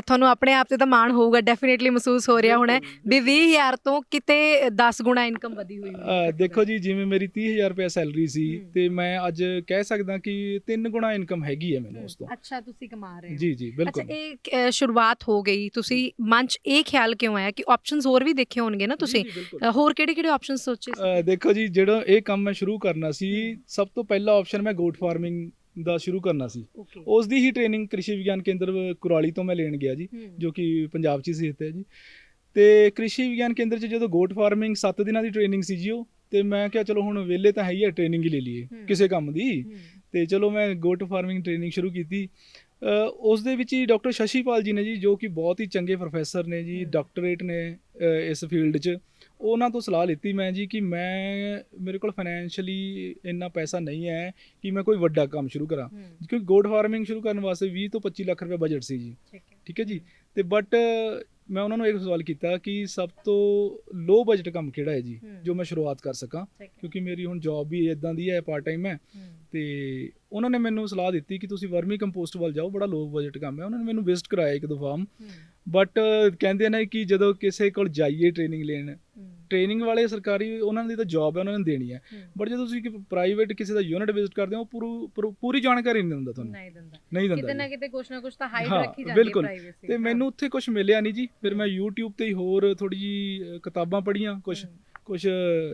ਤੁਹਾਨੂੰ ਆਪਣੇ ਆਪ ਤੇ ਤਾਂ ਮਾਣ ਹੋਊਗਾ ਡੈਫੀਨਿਟਲੀ ਮਹਿਸੂਸ ਹੋ ਰਿਹਾ ਹੋਣਾ ਹੈ ਵੀ 20000 ਤੋਂ ਕਿਤੇ 10 ਗੁਣਾ ਇਨਕਮ ਵਧੀ ਹੋਈ ਅ, ਦੇਖੋ ਜੀ ਜਿਵੇਂ ਮੇਰੀ 30000 ਰੁਪਏ ਸੈਲਰੀ ਸੀ। ਤੇ ਮੈਂ ਅੱਜ ਕਹਿ ਸਕਦਾ ਕਿ ਤਿੰਨ ਗੁਣਾ ਇਨਕਮ ਹੈਗੀ ਹੈ ਮੈਨੂੰ ਉਸ ਤੋਂ। ਅੱਛਾ ਤੁਸੀਂ ਕਮਾ ਰਹੇ ਹੋ। ਜੀ ਜੀ ਅੱਛਾ ਬਿਲਕੁਲ ਇਹ ਅ, ਸ਼ੁਰੂਆਤ ਹੋ ਗਈ। ਤੁਸੀਂ ਮਨ 'ਚ ਇਹ ਖਿਆਲ ਕਿਉਂ ਆਇਆ? ਕਿ ਆਪਸ਼ਨਸ ਹੋਰ ਵੀ ਦੇਖੇ ਹੋਣਗੇ ਨਾ ਤੁਸੀਂ। ਹੋਰ ਕਿਹੜੇ ਕਿਹੜੇ ਆਪਸ਼ਨਸ ਸੋਚੇ ਸੀ? ਦੇਖੋ ਜੀ ਜਿਹੜਾ ਇਹ ਕੰਮ ਮੈਂ ਸ਼ੁਰੂ ਕਰਨਾ ਸੀ ਸਭ ਤੋਂ ਪਹਿਲਾ ਆਪਸ਼ਨ ਮੈਂ ਗੋਟ ਫਾਰਮਿੰਗ ਦਾ ਸ਼ੁਰੂ ਕਰਨਾ ਸੀ। ਉਸ ਦੀ ਹੀ ਟ੍ਰੇਨਿੰਗ ਕ੍ਰਿਸ਼ੀ ਵਿਗਿਆਨ ਕੇਂਦਰ ਕੁਰਾਲੀ ਤੋਂ ਮੈਂ ਲੈਣ ਗਿਆ ਜੀ ਜੋ ਕਿ ਪੰਜਾਬ 'ਚ ਹੀ ਸਥਿਤ ਹੈ ਜੀ। ਤੇ ਕ੍ਰਿਸ਼ੀ ਵਿਗਿਆਨ ਕੇਂਦਰ 'ਚ ਜਦੋਂ ਗੋਟ ਫਾਰਮਿੰਗ 7 ਦਿਨਾਂ ਦੀ ਟ੍ਰੇਨਿੰਗ ਸੀ ਜੀ ਉਹ ਤੇ ਮੈਂ ਕਿਹਾ ਚਲੋ ਹੁਣ ਵਿਹਲੇ ਤਾਂ ਹੈ ਹੀ ਹੈ ਟ੍ਰੇਨਿੰਗ ਹੀ ਲੈ ਲਈਏ। ਕਿਸੇ ਕੰਮ ਦੀ। ਤੇ ਚਲੋ ਮੈਂ ਗੋਟ ਫਾਰਮਿੰਗ ਟ੍ਰੇਨਿੰਗ ਸ਼ੁਰੂ ਕੀਤੀ। ਉਸ ਦੇ ਵਿੱਚ ਹੀ ਡਾਕਟਰ ਸ਼ਸ਼ੀਪਾਲ ਜੀ ਨੇ ਜੀ ਜੋ ਕਿ ਬਹੁਤ ਹੀ ਚੰਗੇ ਪ੍ਰੋਫੈਸਰ ਨੇ ਜੀ। ਡਾਕਟਰੇਟ ਨੇ ਇਸ ਫੀਲਡ 'ਚ। ਉਹਨਾਂ ਤੋਂ ਸਲਾਹ ਲਿੱਤੀ ਮੈਂ ਜੀ ਕਿ ਮੈਂ ਮੇਰੇ ਕੋਲ ਫਾਈਨੈਂਸ਼ੀਅਲੀ ਇੰਨਾ ਪੈਸਾ ਨਹੀਂ ਹੈ ਕਿ ਮੈਂ ਕੋਈ ਵੱਡਾ ਕੰਮ ਸ਼ੁਰੂ ਕਰਾਂ। ਕਿਉਂਕਿ ਗੋਟ ਫਾਰਮਿੰਗ ਸ਼ੁਰੂ ਕਰਨ ਵਾਸਤੇ 20 ਤੋਂ 25 ਲੱਖ ਰੁਪਏ ਬਜਟ ਸੀ ਜੀ। ਠੀਕ ਹੈ। ਠੀਕ ਹੈ ਜੀ? ਤੇ ਬਟ ਮੈਂ ਉਹਨਾਂ ਨੂੰ ਇੱਕ ਸਵਾਲ ਕੀਤਾ ਕਿ ਸਭ ਤੋਂ ਲੋ ਬਜਟ ਕੰਮ ਕਿਹੜਾ ਹੈ ਜੀ। ਜੋ ਮੈਂ ਸ਼ੁਰੂਆਤ ਕਰ ਸਕਾਂ? ਕਿਉਂਕਿ ਮੇਰੀ ਹੁਣ ਜੌਬ ਵੀ ਇਦਾਂ ਦੀ ਹੈ ਪਾਰਟ ਟਾਈਮ ਹੈ। ਤੇ ਉਹਨਾਂ ਨੇ ਮੈਨੂੰ ਸਲਾਹ ਦਿੱਤੀ ਕਿ ਤੁਸੀਂ ਵਰਮੀ ਕੰਪੋਸਟ ਵੱਲ ਜਾਓ ਬੜਾ ਲੋ ਬਜਟ ਕੰਮ ਹੈ। ਉਹਨਾਂ ਨੇ ਮੈਨੂੰ ਵਿਜ਼ਿਟ ਕਰਾਇਆ ਇੱਕ ਦੋ ਫਾਰਮ ਬਟ ਕਹਿੰਦੇ ਨੇ ਕਿ ਜਦੋਂ ਕਿਸੇ ਕੋਲ ਜਾਈਏ ਟ੍ਰੇਨਿੰਗ ਲੈਣ ਟ੍ਰੇਨਿੰਗ ਵਾਲੇ ਸਰਕਾਰੀ ਉਹਨਾਂ ਦੀ ਤਾਂ ਜੌਬ ਹੈ ਉਹਨਾਂ ਨੇ ਦੇਣੀ ਹੈ। ਬਟ ਜਦੋਂ ਤੁਸੀਂ ਪ੍ਰਾਈਵੇਟ ਕਿਸੇ ਦਾ ਯੂਨਿਟ ਵਿਜ਼ਿਟ ਕਰਦੇ ਹੋ ਪੂਰੂ- ਪੂਰੂ- ਜਾਣਕਾਰੀ ਨਹੀਂ ਦਿੰਦਾ ਤੁਹਾਨੂੰ। ਨਹੀਂ ਦਿੰਦਾ। ਨਹੀਂ ਕਿਤੇ ਦਿੰਦਾ ਨਾ ਜੀ। ਕਿਤੇ ਕੁਛ ਨਾ ਕੁਛ ਤਾਂ ਹਾਈਡ ਰੱਖੀ ਜਾਂਦੀ ਹੈ ਬਿਲਕੁਲ। ਪ੍ਰਾਈਵੇਸੀ ਤੇ ਮੈਨੂੰ ਉੱਥੇ ਕੁਝ ਮਿਲਿਆ ਨਹੀਂ ਜੀ। ਫਿਰ ਮੈਂ YouTube ਤੇ ਹੀ ਹੋਰ ਥੋੜੀ ਜੀ ਕਿਤਾਬਾਂ ਪੜ੍ਹੀਆਂ ਕੁਝ ਕੁਝ